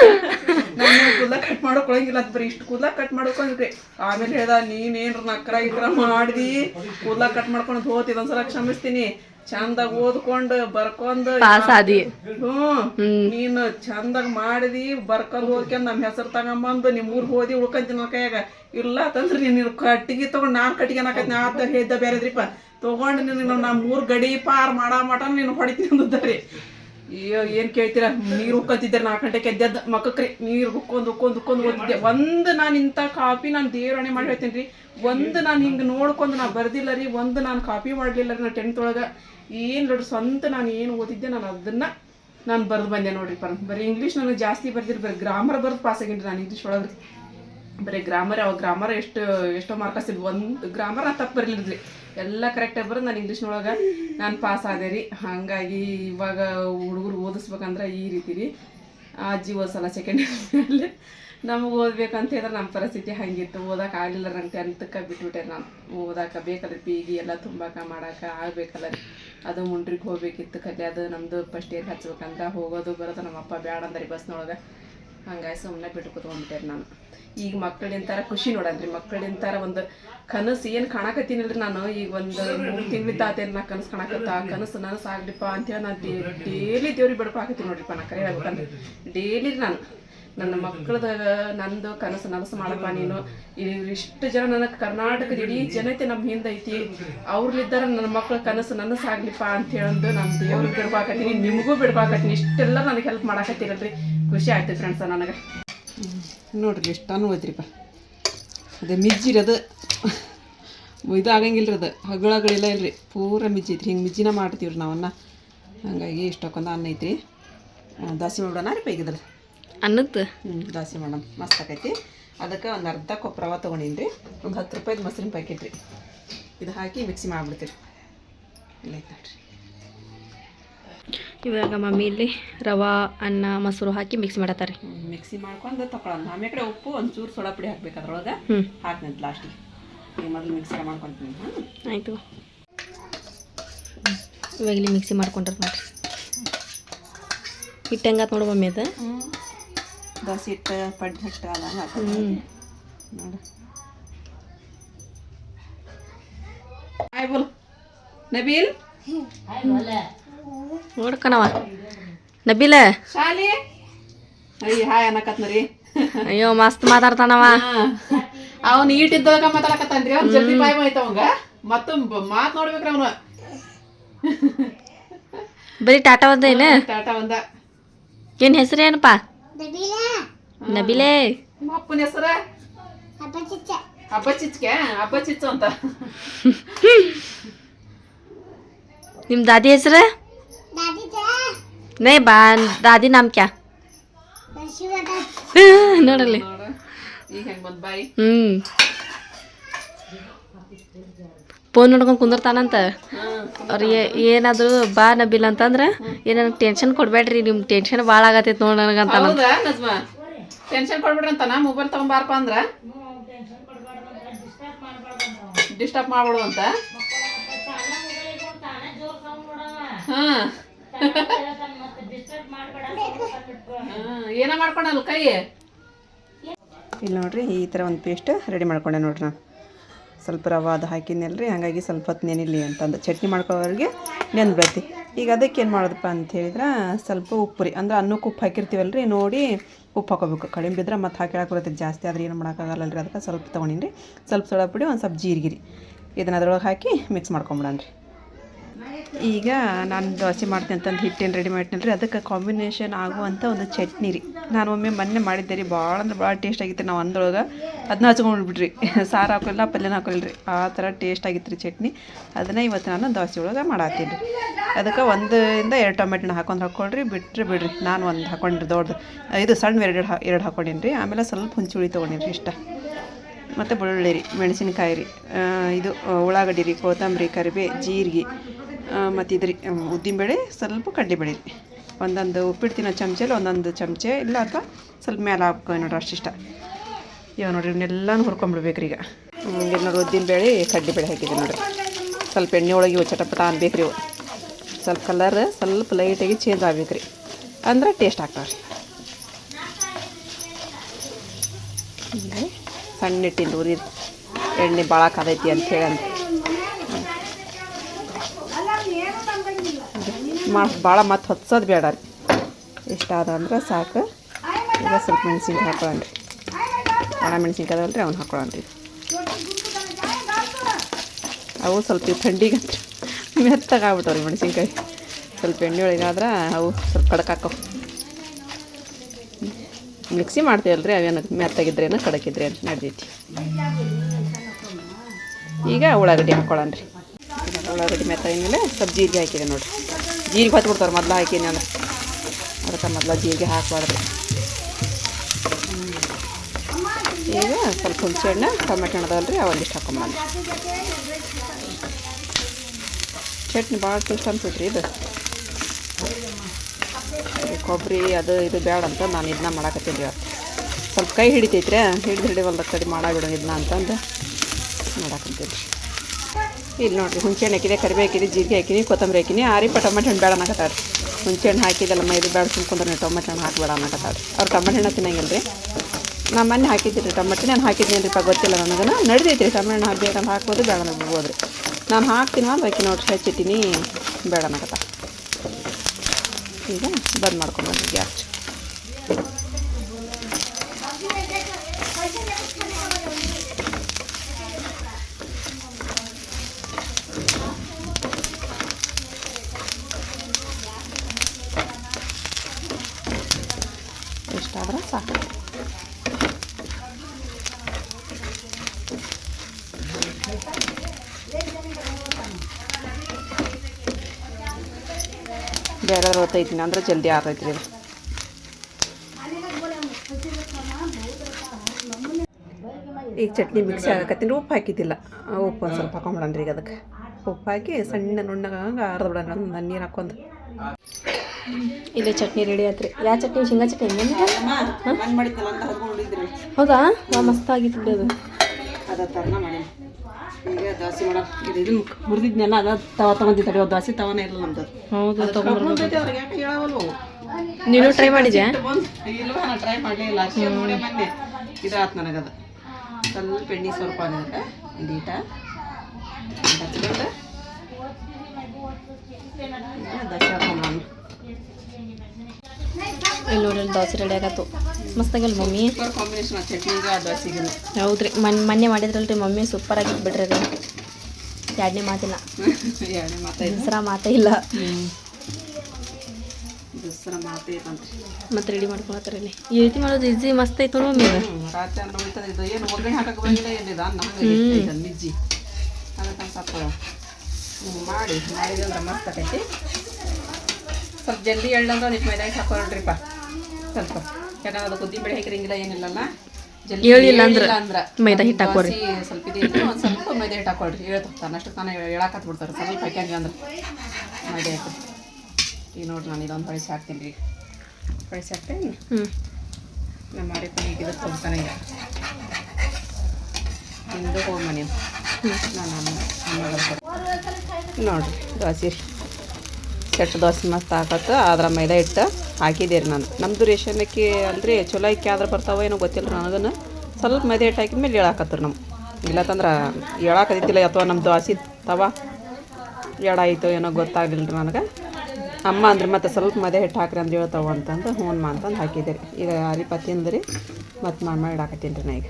ನನ್ನ ಕೂದಲ ಕಟ್ ಮಾಡ್ಕೊಳಂಗಿಲ್ಲ ಅಂತ ಬರೀ ಇಷ್ಟು ಕೂದಲ ಕಟ್ ಮಾಡ್ಕೊಂಡ್ರಿ ಆಮೇಲೆ ಹೇಳ್ದ ನೀನೇನ್ರ ನಕ್ರ ಇಕ್ರ ಮಾಡ್ದಿ? ಕೂದಲ ಕಟ್ ಮಾಡ್ಕೊಂಡು ಹೋತಿ ಒಂದ್ಸಲ ಕ್ಷಮಿಸ್ತೀನಿ. ಚಂದಾಗ ಓದ್ಕೊಂಡು ಬರ್ಕೊಂಡು ಪಾಸ್ ಆದಿ. ಹ್ಮ್. ನೀನು ಚಂದಾಗ ಮಾಡಿದಿ ಬರ್ಕೊಂಡ್ ಹೋಗ್ಕೊಂಡ್ ನಮ್ಮ ಹೆಸರು ತಗೊಂಬಂದು ನಿಮ್ ಊರ್ಗ್ ಹೋದಿ ಉಳ್ಕೊಂತೀನಿ ನನ್ನ ಕೈಯಾಗ. ಇಲ್ಲ ಅಂತಂದ್ರೆ ನೀನು ಕಟ್ಟಿಗೆ ತಗೊಂಡ್ ನಾನ್ ಕಟ್ಟಿಗೆ ಅನ್ನಕತ್ತೀನಿ. ಆತ ಹೇಳಿದ್ದ ಬೇರೆದ್ರಿಪ್ಪ ತಗೊಂಡು ನಿನ್ನ ನಮ್ಮ ಊರ್ ಗಡಿ ಪಾರ್ ಮಾಡ ಮಾಡ ನೀನು ಹೊಡಿತೀನಿ ಅಂದ್ರಿ ಅಯ್ಯೋ ಏನ್ ಕೇಳ್ತೀರ? ನೀರು ಉಕ್ಕೊಂತಿದ್ದೆ ನಾಲ್ಕು ಗಂಟೆಗೆ ಎದ್ದೆದ್ದ ಮಕ್ಕಕ್ರಿ. ನೀರು ಉಕ್ಕೊಂಡ್ ಉಕ್ಕೊಂಡ್ ಉಕ್ಕೊಂಡ್ ಓದ್ತಿದ್ದೆ. ಒಂದು ನಾನು ಇಂಥ ಕಾಪಿ ನಾನು ದೇವರಣೆ ಮಾಡಿ ಹೇಳ್ತೀನಿ ರೀ. ಒಂದು ನಾನು ಹಿಂಗೆ ನೋಡ್ಕೊಂಡು ನಾ ಬರ್ದಿಲ್ಲ ರೀ. ಒಂದು ನಾನು ಕಾಪಿ ಮಾಡಲಿಲ್ಲ ರೀ ನಾ ಟೆಂತ್ ಒಳಗೆ. ಏನು ನೋಡ್ರಿ ಸ್ವಂತ ನಾನು ಏನು ಓದಿದ್ದೆ ನಾನು ಅದನ್ನ ನಾನು ಬರೆದು ಬಂದೆ ನೋಡ್ರಿ ಪರ್, ಬರೀ ಇಂಗ್ಲೀಷ್ ನನಗೆ ಜಾಸ್ತಿ ಬರ್ದಿರಿ ಬರೀ ಗ್ರಾಮರ್ ಬರೆದು ಪಾಸ್ ಆಗಿನ್ರಿ ನಾನು ಇಂಗ್ಲೀಷ್ ಒಳಗೆ. ಬರೀ ಗ್ರಾಮರ್ ಅವಾಗ ಗ್ರಾಮರ್ ಎಷ್ಟು, ಎಷ್ಟೋ ಮಾರ್ಕಸ್ ಇದ್ವು. ಒಂದು ಗ್ರಾಮರ್ ನಾನು ತಪ್ಪು ಬರಲಿದ್ರಿ ಎಲ್ಲ ಕರೆಕ್ಟಾಗಿ ಬರೋದು ನಾನು ಇಂಗ್ಲೀಷ್ನೊಳಗೆ ನಾನು ಪಾಸ್ ಆದೆ ರೀ. ಹಾಗಾಗಿ ಇವಾಗ ಹುಡುಗರು ಓದಿಸ್ಬೇಕಂದ್ರೆ ಈ ರೀತಿ ರೀ. ಅಜ್ಜಿ ಓದಿಸಲ್ಲ ಸೆಕೆಂಡ್ ಮೇಲೆ ನಮಗೆ ಓದ್ಬೇಕಂತ ಹೇಳಿದ್ರೆ ನಮ್ಮ ಪರಿಸ್ಥಿತಿ ಹಂಗಿತ್ತು. ಓದಕ್ಕೆ ಆಗಲಿಲ್ಲ ನಂಗೆ ಟೆಂತಕ್ಕೆ ಬಿಟ್ಬಿಟ್ಟೆ ನಾನು. ಓದಕ್ಕೆ ಬೇಕಲ್ಲ ಪಿ ಜಿ ಎಲ್ಲ ತುಂಬಾಕ ಮಾಡಕ್ಕೆ ಆಗಬೇಕಲ್ಲ ರೀ. ಅದು ಮುಂಡ್ರಿಗೆ ಹೋಗ್ಬೇಕಿತ್ತು ಕಲಿ, ಅದು ನಮ್ಮದು ಫಸ್ಟ್ ಇಯರ್ ಹಚ್ಬೇಕಂತ. ಹೋಗೋದು ಬರೋದು ನಮ್ಮಪ್ಪ ಬ್ಯಾಡ ಅಂದ್ರಿ ಬಸ್ನೊಳಗೆ ಹಂಗಾಗಿ ಸುಮ್ಮನೆ ಬಿಟ್ಟು ಕೂತ್ಕೊಂಡ್ಬಿಟ್ಟೆ ನಾನು. ಈಗ ಮಕ್ಕಳಿಂತಾರ ಖುಷಿ ನೋಡನ್ರಿ ಮಕ್ಕಳಿಂತಾರ ಒಂದು ಕನಸು ಏನು ಕಾಣಕತ್ತೀನಿಲ್ರಿ ನಾನು. ಈಗ ಒಂದು ಮೂರು ತಿಂಗಳ ಆತೇನು ನಾ ಕನಸು ಕಾಣಕತ್ತ ಕನಸು ನನಸು ಆಗ್ಲಿಪ್ಪ ಅಂತೇಳಿ ನಾನು ಡೇಲಿ ದೇವ್ರಿಗೆ ಬಿಡ್ಪಾಕತ್ತೀನಿ ನೋಡ್ರಿಪ್ಪ ನಾ ಕರೆ ಹೇಳ್ಬೇಕಂದ್ರೆ. ಡೇಲಿ ನಾನು. ನನ್ನ ಮಕ್ಕಳದ ನಂದು ಕನಸು ನನಸು ಮಾಡಪ್ಪ ನೀನು. ಇಷ್ಟು ಜನ ನನಗೆ ಕರ್ನಾಟಕದ ಇಡೀ ಜನತೆ ನಮ್ಮ ಹಿಂದೆ ಐತಿ. ಅವ್ರಲ್ಲಿದ್ದಾರ ನನ್ನ ಮಕ್ಕಳ ಕನಸು ನನಸು ಆಗ್ಲಿಪ್ಪ ಅಂತ ಹೇಳಂದು ನಾನು ದೇವ್ರಿಗೆ ಬಿಡ್ಬಾಕತ್ತೀನಿ, ನಿಮಗೂ ಬಿಡ್ಬಾಕತ್ತೀನಿ. ಇಷ್ಟೆಲ್ಲ ನನಗೆ ಹೆಲ್ಪ್ ಮಾಡಾಕತ್ತೀರಲ್ರಿ. ಖುಷಿ ಆಯ್ತು ಫ್ರೆಂಡ್ಸ ನನಗೆ. ನೋಡ್ರಿ ಎಷ್ಟು ಹೋಯ್ತ್ರಿಪ್ಪ ಅದೇ ಮಿಜ್ಜಿರದು. ಇದು ಆಗಂಗಿಲ್ಲ ಅದು. ಹಗಳಗಳಿಲ್ಲ ಇಲ್ರಿ. ಪೂರ ಮಿಜ್ಜಿ ಐತ್ರಿ ಹಿಂಗೆ ಮಿಜ್ಜಿನ ಮಾಡ್ತೀವ್ರಿ ನಾವನ್ನ. ಹಾಗಾಗಿ ಇಷ್ಟಕ್ಕೊಂದು ಅನ್ನ ಐತ್ರಿ. ದಾಸಿ ಮಾಡೋಣ ರೀ ಪೈಗಿದ್ರೆ ಅನ್ನದ್ದು ಹ್ಞೂ ದಾಸಿ ಮೇಡಮ್. ಮಸ್ತ್ ಆಕೈತಿ ಅದಕ್ಕೆ ಒಂದು ಅರ್ಧ ಕಪ್ ರವೆ ತೊಗೊಂಡೀನಿ ರೀ ಒಂದು ಹತ್ತು ರೂಪಾಯ್ದು ಮೊಸರಿನ ಪ್ಯಾಕೆಟ್ ರೀ. ಇದು ಹಾಕಿ ಮಿಕ್ಸಿ ಮಾಡಿಬಿಡ್ತೀರಿ. ಇಲ್ಲ ನೋಡ್ರಿ. ಇವಾಗ ಮಮ್ಮಿ ಇಲ್ಲಿ ರವಾ ಅನ್ನ ಮೊಸರು ಹಾಕಿ ಮಿಕ್ಸ್ ಮಾಡತ್ತಾರೆ. ಮಿಕ್ಸಿ ಮಾಡ್ಕೊಂಡು ತಕೊಳ್ಳೋಣ ಆಮೇಲೆ ಕಡೆ ಉಪ್ಪು ಒಂಚೂರು ಸೋಡಾ ಪುಡಿ ಹಾಕ್ಬೇಕು ಅದ್ರೊಳಗೆ? ಹಾಕ್ನಂತ ಲಾಸ್ಟಿಗೆ ಈಗ ಮೊದಲು ಮಿಕ್ಸಿ ಮಾಡ್ಕೊತೀನಿ ಆಯಿತು. ಇವಾಗಲಿ ಇಲ್ಲಿ ಮಿಕ್ಸಿ ಮಾಡ್ಕೊಂಡ್ರೆ ನೋಡ್ರಿ ಹಿಟ್ಟು ಹೆಂಗಾತ್ ನೋಡು ಮಮ್ಮಿ ಅದು. ದೋಸೆ ಹಿಟ್ಟು ಪಡ್ಡು ಹಿಟ್ಟು ಅದ ಹ್ಞೂ ನೋಡು. ಹಾಯ್ ಬೋಲ್. ನಬೀಲ್? ನೋಡ್ಕಣವ ನಬಿಲ? ಶಾಲಿ? ಅಯ್ಯ ಹಾಯ್ ಅನ್ನಕತ್ನರಿ ಅಯ್ಯೋ ಮಸ್ತ್ ಮಾತಾಡ್ತಾನವ ಅವ್ನು ಈಟಿದ್ದೊಳಗ ಮಾತಾಡಕತ್ತಾನ್ರಿ ಅವ್ನು ಜಲ್ದಿ ಬಾಯ್ ಹೋಯ್ತ ಅವಂಗ. ಮತ್ತು ಮಾತು ನೋಡ್ಬೇಕ್ರಿ ಅವನು. ಬರೀ ಟಾಟಾ ಒಂದ ಏನು? ಟಾಟಾ ಒಂದ. ಏನು ಹೆಸರು ಏನಪ್ಪ ನಬಿಲೆ. ನಿಮ್ಮ ಅಪ್ಪನ ಹೆಸರ? ಹಬ್ಬ ಚಿಚ್ಕೆ? ಹಬ್ಬ ಚಿಚ್ಚು ಅಂತ. ನಿಮ್ಮ ದಾದಿ ಹೆಸರು? ನೈ ಬಾ ದಾದಿ ನಾಮ್ ಕ್ಯಾ. ನೋಡಲ್ಲಿ. ನೋಡ. ಈಗ ಹೆಂಗ್ ಬಂದ್ ಬಾಯಿ? ಹ್ಞೂ ಫೋನ್ ನೋಡ್ಕೊಂಡು ಕುಂದಿರ್ತಾನಂತ. ಅವ್ರು ಏನಾದರೂ ಬಾ ನಬಿಲ್ ಅಂತಂದ್ರೆ ಏನಾರ ಟೆನ್ಷನ್ ಕೊಡಬೇಡ್ರಿ ನಿಮ್ಮ ಟೆನ್ಷನ್ ಭಾಳ ಆಗತ್ತೈತೆ ನೋಡಿ ನನಗಂತ ಟೆನ್ಷನ್ ಕೊಡ್ಬೇಡ್ರಿ ಅಂತ ನಾ ಮೊಬೈಲ್ ತೊಗೊಂಬಾರಪ್ಪ ಅಂದ್ರೆ? ಡಿಸ್ಟರ್ಬ್ ಮಾಡ್ಬಿಡು ಅಂತ. ಹಾಂ. ಹಾ, ಏನ ಮಾಡ್ಕೊಂಡಲ್ಲ ಕೈ? ಇಲ್ಲಿ ನೋಡ್ರಿ ಈ ಥರ ಒಂದು ಪೇಸ್ಟ್ ರೆಡಿ ಮಾಡ್ಕೊಂಡೆ ನೋಡ್ರಿ ನಾನು. ಸ್ವಲ್ಪ ರವೆ ಅದು ಹಾಕಿದ್ನಲ್ರಿ, ಹಾಗಾಗಿ ಸ್ವಲ್ಪ ಹೊತ್ತು ನೆನಿಲಿ ಅಂತಂದು. ಚಟ್ನಿ ಮಾಡ್ಕೊಳ್ಳೋರಿಗೆ ನೆಂದ್ಬಿಡತ್ತಿ ಈಗ ಅದಕ್ಕೆ ಏನು ಮಾಡೋದಪ್ಪ ಅಂತ ಹೇಳಿದ್ರೆ, ಸ್ವಲ್ಪ ಉಪ್ಪು ರೀ ಅಂದ್ರೆ ಅನ್ನಕ್ಕೆ ಉಪ್ಪು ಹಾಕಿರ್ತೀವಲ್ಲ ರೀ ನೋಡಿ ಉಪ್ಪು ಹಾಕೋಬೇಕು. ಕಡಿಮೆ ಬಿದ್ದರೆ ಮತ್ತೆ ಹಾಕಿ ಜಾಸ್ತಿ ಆದ್ರೆ ಏನು ಮಾಡೋಕ್ಕಾಗಲ್ಲ ರೀ ಅದಕ್ಕೆ ಸ್ವಲ್ಪ ತೊಗೊಂಡಿನಿ ರೀ ಸ್ವಲ್ಪ ಸೊಳಪುಡಿ ಪುಡಿ, ಒಂದು ಸ್ವಲ್ಪ ಜೀರಿಗೆ ರೀ ಇದನ್ನ ಅದ್ರೊಳಗೆ ಹಾಕಿ ಮಿಕ್ಸ್ ಮಾಡ್ಕೊಂಬಿಡಣ್ರಿ. ಈಗ ನಾನು ದೋಸೆ ಮಾಡ್ತೀನಿ ಅಂತಂದು ಹಿಟ್ಟೇನು ರೆಡಿ ಮಾಡ್ತೀನಿ ರೀ ಅದಕ್ಕೆ ಕಾಂಬಿನೇಷನ್ ಆಗುವಂಥ ಒಂದು ಚಟ್ನಿ ರೀ. ನಾನು ಒಮ್ಮೆ ಮೊನ್ನೆ ಮಾಡಿದ್ದೆ ರೀ. ಭಾಳ ಅಂದ್ರೆ ಭಾಳ ಟೇಸ್ಟ್ ಆಗಿತ್ತು ನಾವು ಅಂದ್ರೊಳಗೆ. ಅದನ್ನ ಹಚ್ಕೊಂಡ್ಬಿಡ್ರಿ ಸಾರು ಹಾಕೋಲ್ಲ, ಪಲ್ಯನ ಹಾಕೋಲ್ಲ ರೀ. ಆ ಥರ ಟೇಸ್ಟ್ ಆಗಿತ್ತು ರೀ ಚಟ್ನಿ. ಅದನ್ನು ಇವತ್ತು ನಾನು ದೋಸೆ ಒಳಗೆ ಮಾಡತ್ತೀನಿ ರೀ. ಅದಕ್ಕೆ ಒಂದರಿಂದ ಎರಡು ಟೊಮೆಟೊನ ಹಾಕೊಂಡು ಹಾಕೊಳ್ರಿ. ಬಿಟ್ಟರೆ ಬಿಡ್ರಿ. ನಾನು ಒಂದು ಹಾಕೊಂಡ್ರಿ ದೊಡ್ಡದು. ಇದು ಸಣ್ಣ ಎರಡು ಎರಡು ಹಾಕೊಂಡೀನಿ ರೀ. ಆಮೇಲೆ ಸ್ವಲ್ಪ ಹುಂಚುಳಿ ತೊಗೊಂಡೀನಿ ರೀ ಇಷ್ಟ. ಮತ್ತು ಬೆಳ್ಳುಳ್ಳಿ ರೀ, ಮೆಣಸಿನಕಾಯಿ ರೀ. ಇದು ಉಳ್ಳಾಗಡ್ಡಿ ರೀ, ಕೊತ್ತಂಬರಿ ಕರಿಬೇ ಜೀರಿಗೆ. ಮತ್ತು ಇದ್ರಿ ಉದ್ದಿನ ಉದ್ದಿನಬೇಳೆ ಸ್ವಲ್ಪ ಕಡಲೆಬೇಳೆ ಒಂದೊಂದು ಉಪ್ಪಿಟ್ಟು ತಿನ್ನೋ ಚಮಚಲ್ಲಿ ಒಂದೊಂದು ಚಮಚೆ ಇಲ್ಲ ಅಥವಾ ಸ್ವಲ್ಪ ಮೇಲೆ ಹಾಕೋ ನೋಡ್ರಿ ಅಷ್ಟಿಷ್ಟ. ಇವಾಗ ನೋಡ್ರಿ, ಇವನ್ನೆಲ್ಲನೂ ಹುರ್ಕೊಂಬಿಡ್ಬೇಕು ರೀ ಈಗ. ಇಲ್ಲಿ ನೋಡಿ ಉದ್ದಿನಬೇಳೆ ಕಡಲೆಬೇಳೆ ಹಾಕಿದ್ದೆ ನೋಡ್ರಿ. ಸ್ವಲ್ಪ ಎಣ್ಣೆ ಒಳಗೆ ಇವು ಚಟಪಟ ಅನ್ಬೇಕು ರೀ ಇವು. ಸ್ವಲ್ಪ ಕಲರ್ ಸ್ವಲ್ಪ ಲೈಟಾಗಿ ಚೇಂಜ್ ಆಗ್ಬೇಕು ರೀ ಅಂದ್ರೆ ಟೇಸ್ಟ್ ಆಗ್ತಾವೆ ರೀ ಹೀಗೆ ಸಣ್ಣ ಇಟ್ಟಿನ ಉರಿ, ಎಣ್ಣೆ ಭಾಳ ಕಾದೈತಿ ಹೇಳಿ ಅಂತ ಮಾಡಿ ಭಾಳ ಮತ್ತೆ ಹೊತ್ಸೋದು ಬೇಡ ರೀ. ಇಷ್ಟಾದ ಅಂದ್ರೆ ಸಾಕು. ಈಗ ಸ್ವಲ್ಪ ಮೆಣಸಿನ್ಕಾಯಿ ಹಾಕೊಳ್ಳೋಣ ರೀ. ಒಣ ಮೆಣಸಿನ್ಕಾಯಿ ಅಲ್ರಿ ಅವ್ನು ಹಾಕೊಳ್ಳೋಣ ರೀ. ಅವು ಸ್ವಲ್ಪ ಥಂಡಿಗೆ ಮೆತ್ತಗೆ ಆಗ್ಬಿಟ್ಟವ್ರಿ ರೀ ಮೆಣಸಿನ್ಕಾಯಿ. ಸ್ವಲ್ಪ ಎಣ್ಣೆ ಒಳಗಾದ್ರೆ ಅವು ಸ್ವಲ್ಪ ಕಡಕ್ ಹಾಕೋ. ಮಿಕ್ಸಿ ಮಾಡ್ತೀವಲ್ರಿ ಅವೇನು ಮೆತ್ತಾಗಿದ್ರೇನು ಕಡಕಿದ್ರೇನು ನಡೆದೈತಿ. ಈಗ ಉಳ್ಳಾಗಡ್ಡಿ ಹಾಕೊಳ್ಳೋಣ ರೀ. ಉಳ್ಳಾಗಡ್ಡಿ ಮೆತ್ತಾಗಿದ್ಮೇಲೆ ಸ್ವಲ್ಪ ಜೀರಿಗೆ ಹಾಕಿದೆ ನೋಡಿರಿ. ಜೀರಿಗೆ ಹೊತ್ಬಿಡ್ತಾರೆ ಮೊದಲು ಹಾಕಿ ನಾನು ಅದಕ್ಕೆ ಮೊದಲು ಜೀರಿಗೆ ಹಾಕಬಾರ್ದು. ಈಗ ಸ್ವಲ್ಪ ಹುಣಸೆ ಹಣ್ಣು ಟೊಮೆಟೊ ಹಣ್ಣು ಅದಾವಲ್ಲ ರೀ ಅವೊಂದಿಷ್ಟು ಹಾಕೊಂಬಂದು ಚಟ್ನಿ ಭಾಳ ಟೇಸ್ಟ್ ಅನ್ಸುತ್ತೆ ರೀ ಇದು ಕೊಬ್ಬರಿ ಅದು ಇದು ಬೇಡ ಅಂತ ನಾನು ಇದನ್ನ ಮಾಡಾಕತ್ತೀನಿ ರೀ ಸ್ವಲ್ಪ ಕೈ ಹಿಡಿತೈತ್ರಿ, ಹಿಡಿದು ಹಿಡಿವಲ್ದ ಕಡೆ ಮಾಡಾಬಿಡೋ ಇದನ್ನ ಅಂತಂದು. ಇಲ್ಲಿ ನೋಡಿರಿ, ಹುಣ್ಸೆಹಣ್ಣು ಹಾಕಿದೆ ಕರಿಬೇ ಹಾಕಿದೆ, ಜೀರಿಗೆ ಹಾಕಿನಿ ಕೊತ್ತಂಬರಿ ಹಾಕಿನಿ ಆರಿಪ ಟೊಮೆಟೊ ಹಣ್ಣು ಬೇಡ ಅನ್ನಕತ್ತಾರ ಹುಣ್ಸೆಹಣ್ಣು ಹಾಕಿದಲ್ಲಮ್ಮ ಇದು ಬೇಡ ಸುಮ್ಕೊಂಡ್ರೆ ಟೊಮೆಟೊ ಹಣ್ಣು ಹಾಕಬೇಡ ಅನ್ನಕತ್ತಾರೆ ಅವ್ರು ಟೊಮೆಟೊ ಹಣ್ಣು ತಿನ್ನಂಗಿಲ್ಲ ರೀ ನಮ್ಮ ಮೊನ್ನೆ ಹಾಕಿದ್ದಿರಿ ಟೊಮೆಟೊ, ನಾನು ಹಾಕಿದ್ದೀನಿ ರೀ ಗೊತ್ತಿಲ್ಲ ನನಗನ. ನಡೆದೈತೆ ರೀ ಟೊಮೆಟೊ ಹಾಕ್ಬೇಕಂತ ಹಾಕ್ಬೋದು, ಬೇಡ ಬಿಡ್ಬೋದು ರೀ ನಾನು ಹಾಕ್ತೀನಿ ಅಂದ್ರೆ ಹಾಕಿ ನೋಡಿ ಹಚ್ಚಿಟ್ಟಿನಿ, ಬೇಡ ಅನ್ನಕತ್ತ ಈಗ ಬಂದ್ ಮಾಡ್ಕೊಂಡು ಗ್ಯಾಸ್. ಬೇರೆ ಅಂದರೆ ಜಲ್ದಿ ಆರೈತ್ರಿ ರೀ ಈಗ ಚಟ್ನಿ ಮಿಕ್ಸಿ ಆಗಕತ್ತೀನಿ. ಉಪ್ಪು ಹಾಕಿದ್ದಿಲ್ಲ. ಉಪ್ಪು ಒಂದು ಸ್ವಲ್ಪ ಹಾಕೊಂಬಿಡನ್ರಿ ಈಗ ಅದಕ್ಕೆ. ಉಪ್ಪು ಹಾಕಿ ಸಣ್ಣ ನುಣ್ಣಗೆ ಆರ್ದು ಅರ್ಧ ಬಿಡೋಣ. ನನ್ನ ನೀರು ಹಾಕೊಂಡು ಇಲ್ಲೇ ಚಟ್ನಿ ರೆಡಿ ಆತ್ರಿ. ಯಾವ ಚಟ್ನಿ? ಶೇಂಗಾ ಚಟ್ನಿ? ಹೌದಾ? ಮಸ್ತ್ ಆಗಿತ್ತು ಬಿಡು ಈಗ ದೋಸೆ ಮಾಡೋ ಇದು ಇದನ್ನ ಅದ ತವ ತಗೊಂಡಿ ತಡೆಯೋ ದೋಸೆ ತವನೇ ಇಲ್ಲ ನಮ್ದು. ಹೌದು ತಗೊಂಡ್ಬಂದೈತೆ ಅವ್ರಿಗೆ ಯಾಕೆ ಹೇಳವಲ್ವು ನೀನು ಟ್ರೈ ಮಾಡಿದ್ಯಾ? ಬಂದು ಇಲ್ವಾ ನಾನು ಟ್ರೈ ಮಾಡಲಿಲ್ಲ ಅಷ್ಟೇ ನೋಡಿ ಮೊನ್ನೆ. ಇದಾತು ನನಗದ. ಸ್ವಲ್ಪ ಎಣ್ಣೆ ಸ್ವಲ್ಪ ಅನ್ನೋದಕ್ಕೆ ಒಂದು ಈಟ ಹಚ್ಕೊಂಡು ದೋಸೆ ಹಾಕೊಂಡು ನಾನು ಇಲ್ಲಿ ನೋಡಿ ದೋಸೆ ರೆಡಿ ಆಗತ್ತು. ಮಸ್ತಾಗಲ್ಲ ಮಮ್ಮಿ? ಸೂಪರ್ ಕಾಂಬಿನೇಷನ್ ಚಟ್ನಿಗೆ ಆ ದೋಸೆಗೂ ಹೌದ್ರಿ. ಮನ್ ಮೊನ್ನೆ ಮಾಡಿದ್ರಲ್ರಿ ಮಮ್ಮಿ ಸೂಪರ್ ಆಗಿತ್ತು ಬಿಡ್ರಿ ಅದು. ಎರಡನೇ ಮಾತಿಲ್ಲ. ಎರಡನೇ ಹೆಸರ ಮಾತೇ ಇಲ್ಲ. ದಸರಾ ಮತ್ತೆ ರೆಡಿ ಮಾಡ್ಕೊಳತ್ತಾರ ಇಲ್ಲಿ. ಈ ರೀತಿ ಮಾಡೋದು ಈಜಿ ಮಸ್ತ್ ಐತ ಮಮ್ಮಿ ಇದು. ಹ್ಮ್, ರಾತ್ರಿ ಅನ್ನ ಉಳಿತದ ಇದು. ಏನು ಒಗ್ಗರಣೆ ಹಾಕಕ್ಕೆ ಬಂದಿಲ್ಲ ಏನಿಲ್ಲ ಅನ್ನ ಹಂಗೆ ಮಿಜ್ಜಿ ಅದಕ್ಕೆ ಒಂದು ಸ್ವಲ್ಪ ಮಾಡಿ. ಮಾಡಿದ್ರೆ ಅಂದ್ರೆ ಮಸ್ತ್ ಆಕೈತಿ. ಸ್ವಲ್ಪ ಜಲ್ದಿ ಎಳ್ಳಂದ್ರೆ ನಿಮ್ಮ ಮೈದಾಗ ಹಾಕೋ ನೋಡ್ರಿಪ್ಪ ಸ್ವಲ್ಪ. ಯಾಕಂದ್ರೆ ಅದು ಉದ್ದಿನ ಬೇಳೆ ಹಾಕಿರಂಗಿಲ್ಲ ಏನಿಲ್ಲಲ್ಲ ಏಳಿಲ್ಲ ಅಂದ್ರೆ. ಮೈದಾ ಹಿಟ್ಟು ಹಾಕೋರಿ. ಸ್ವಲ್ಪ ಇದೆ ಒಂದು ಸ್ವಲ್ಪ ಮೈದಾ ಹಿಟ್ಟು ಹಾಕೊಳ್ರಿ ಹೇಳ್ತಾನೆ ಅಷ್ಟು ತಾನೇ ಹೇಳಕ್ಕೆ ಬಿಡ್ತಾರೆ. ಸ್ವಲ್ಪ ಹಾಕ್ಯಾಂಗ ಅಂದ್ರೆ. ಮೈದಾ ಹಿಟ್ಟು. ಈಗ ನೋಡ್ರಿ ನಾನು ಇದೊಂದು ಬಳಸಿ ಹಾಕ್ತೀನಿ ರೀ ಬಳಸಿ ಹಾಕ್ತೇನೆ? ಹ್ಞೂ ನಮ್ಮ ಮಾರಿ ಈಗ ಇದಕ್ಕೆ ಹೋಗ್ತಾನೆ ಈಗ. ನಿಮ್ಮದು ಹೋಗಿ ಮನೆ. ನಾನು ನೋಡಿರಿ ದೋಸೆ ಸೆಟ್ ದೋಸೆ ಮಸ್ತ್ ಹಾಕತ್ತು ಆದ್ರೆ ಮೈದಾ ಹಿಟ್ಟು. ಹಾಕಿದ್ದೀರಿ ನಾನು. ನಮ್ಮದು ರೇಷನ್ ಅಕ್ಕಿ ಅಂದರೆ ಚಲೋ ಅಕ್ಕಿ ಆದ್ರೆ ಬರ್ತಾವ ಏನೋ ಗೊತ್ತಿಲ್ಲ ನನಗನ್ನು ಸ್ವಲ್ಪ ಮದಿ ಹಾಕಿದ ಮೇಲೆ ಹೇಳಾಕತ್ರು ನಮ್ಮ ಇಲ್ಲತ್ತಂದ್ರೆ ಹೇಳಾಕತ್ತಿಲ್ಲ ಅಥವಾ ನಮ್ಮ ದೋಸೆ ತವ. ಎಡಾಯಿತು ಏನೋ ಗೊತ್ತಾಗಲಿಲ್ಲ ರೀ ನನಗೆ. ಅಮ್ಮ ಅಂದ್ರೆ ಮತ್ತೆ ಸ್ವಲ್ಪ ಮದೆ ಹಿಟ್ಟು ಹಾಕ್ರಿ ಅಂದ್ರೆ ಹೇಳ್ತಾವ ಅಂತಂದು ಹ್ಞೂ ಅಂತಂದು ಹಾಕಿದ್ದೀರಿ ಈಗ ಅರಿಪ ತಿಂದ್ರಿ ಮತ್ತು ಮಾಡಿ ಮಾಡಿ ಇಡಾಕತ್ತೀನಿ ರೀ ನಾ ಈಗ.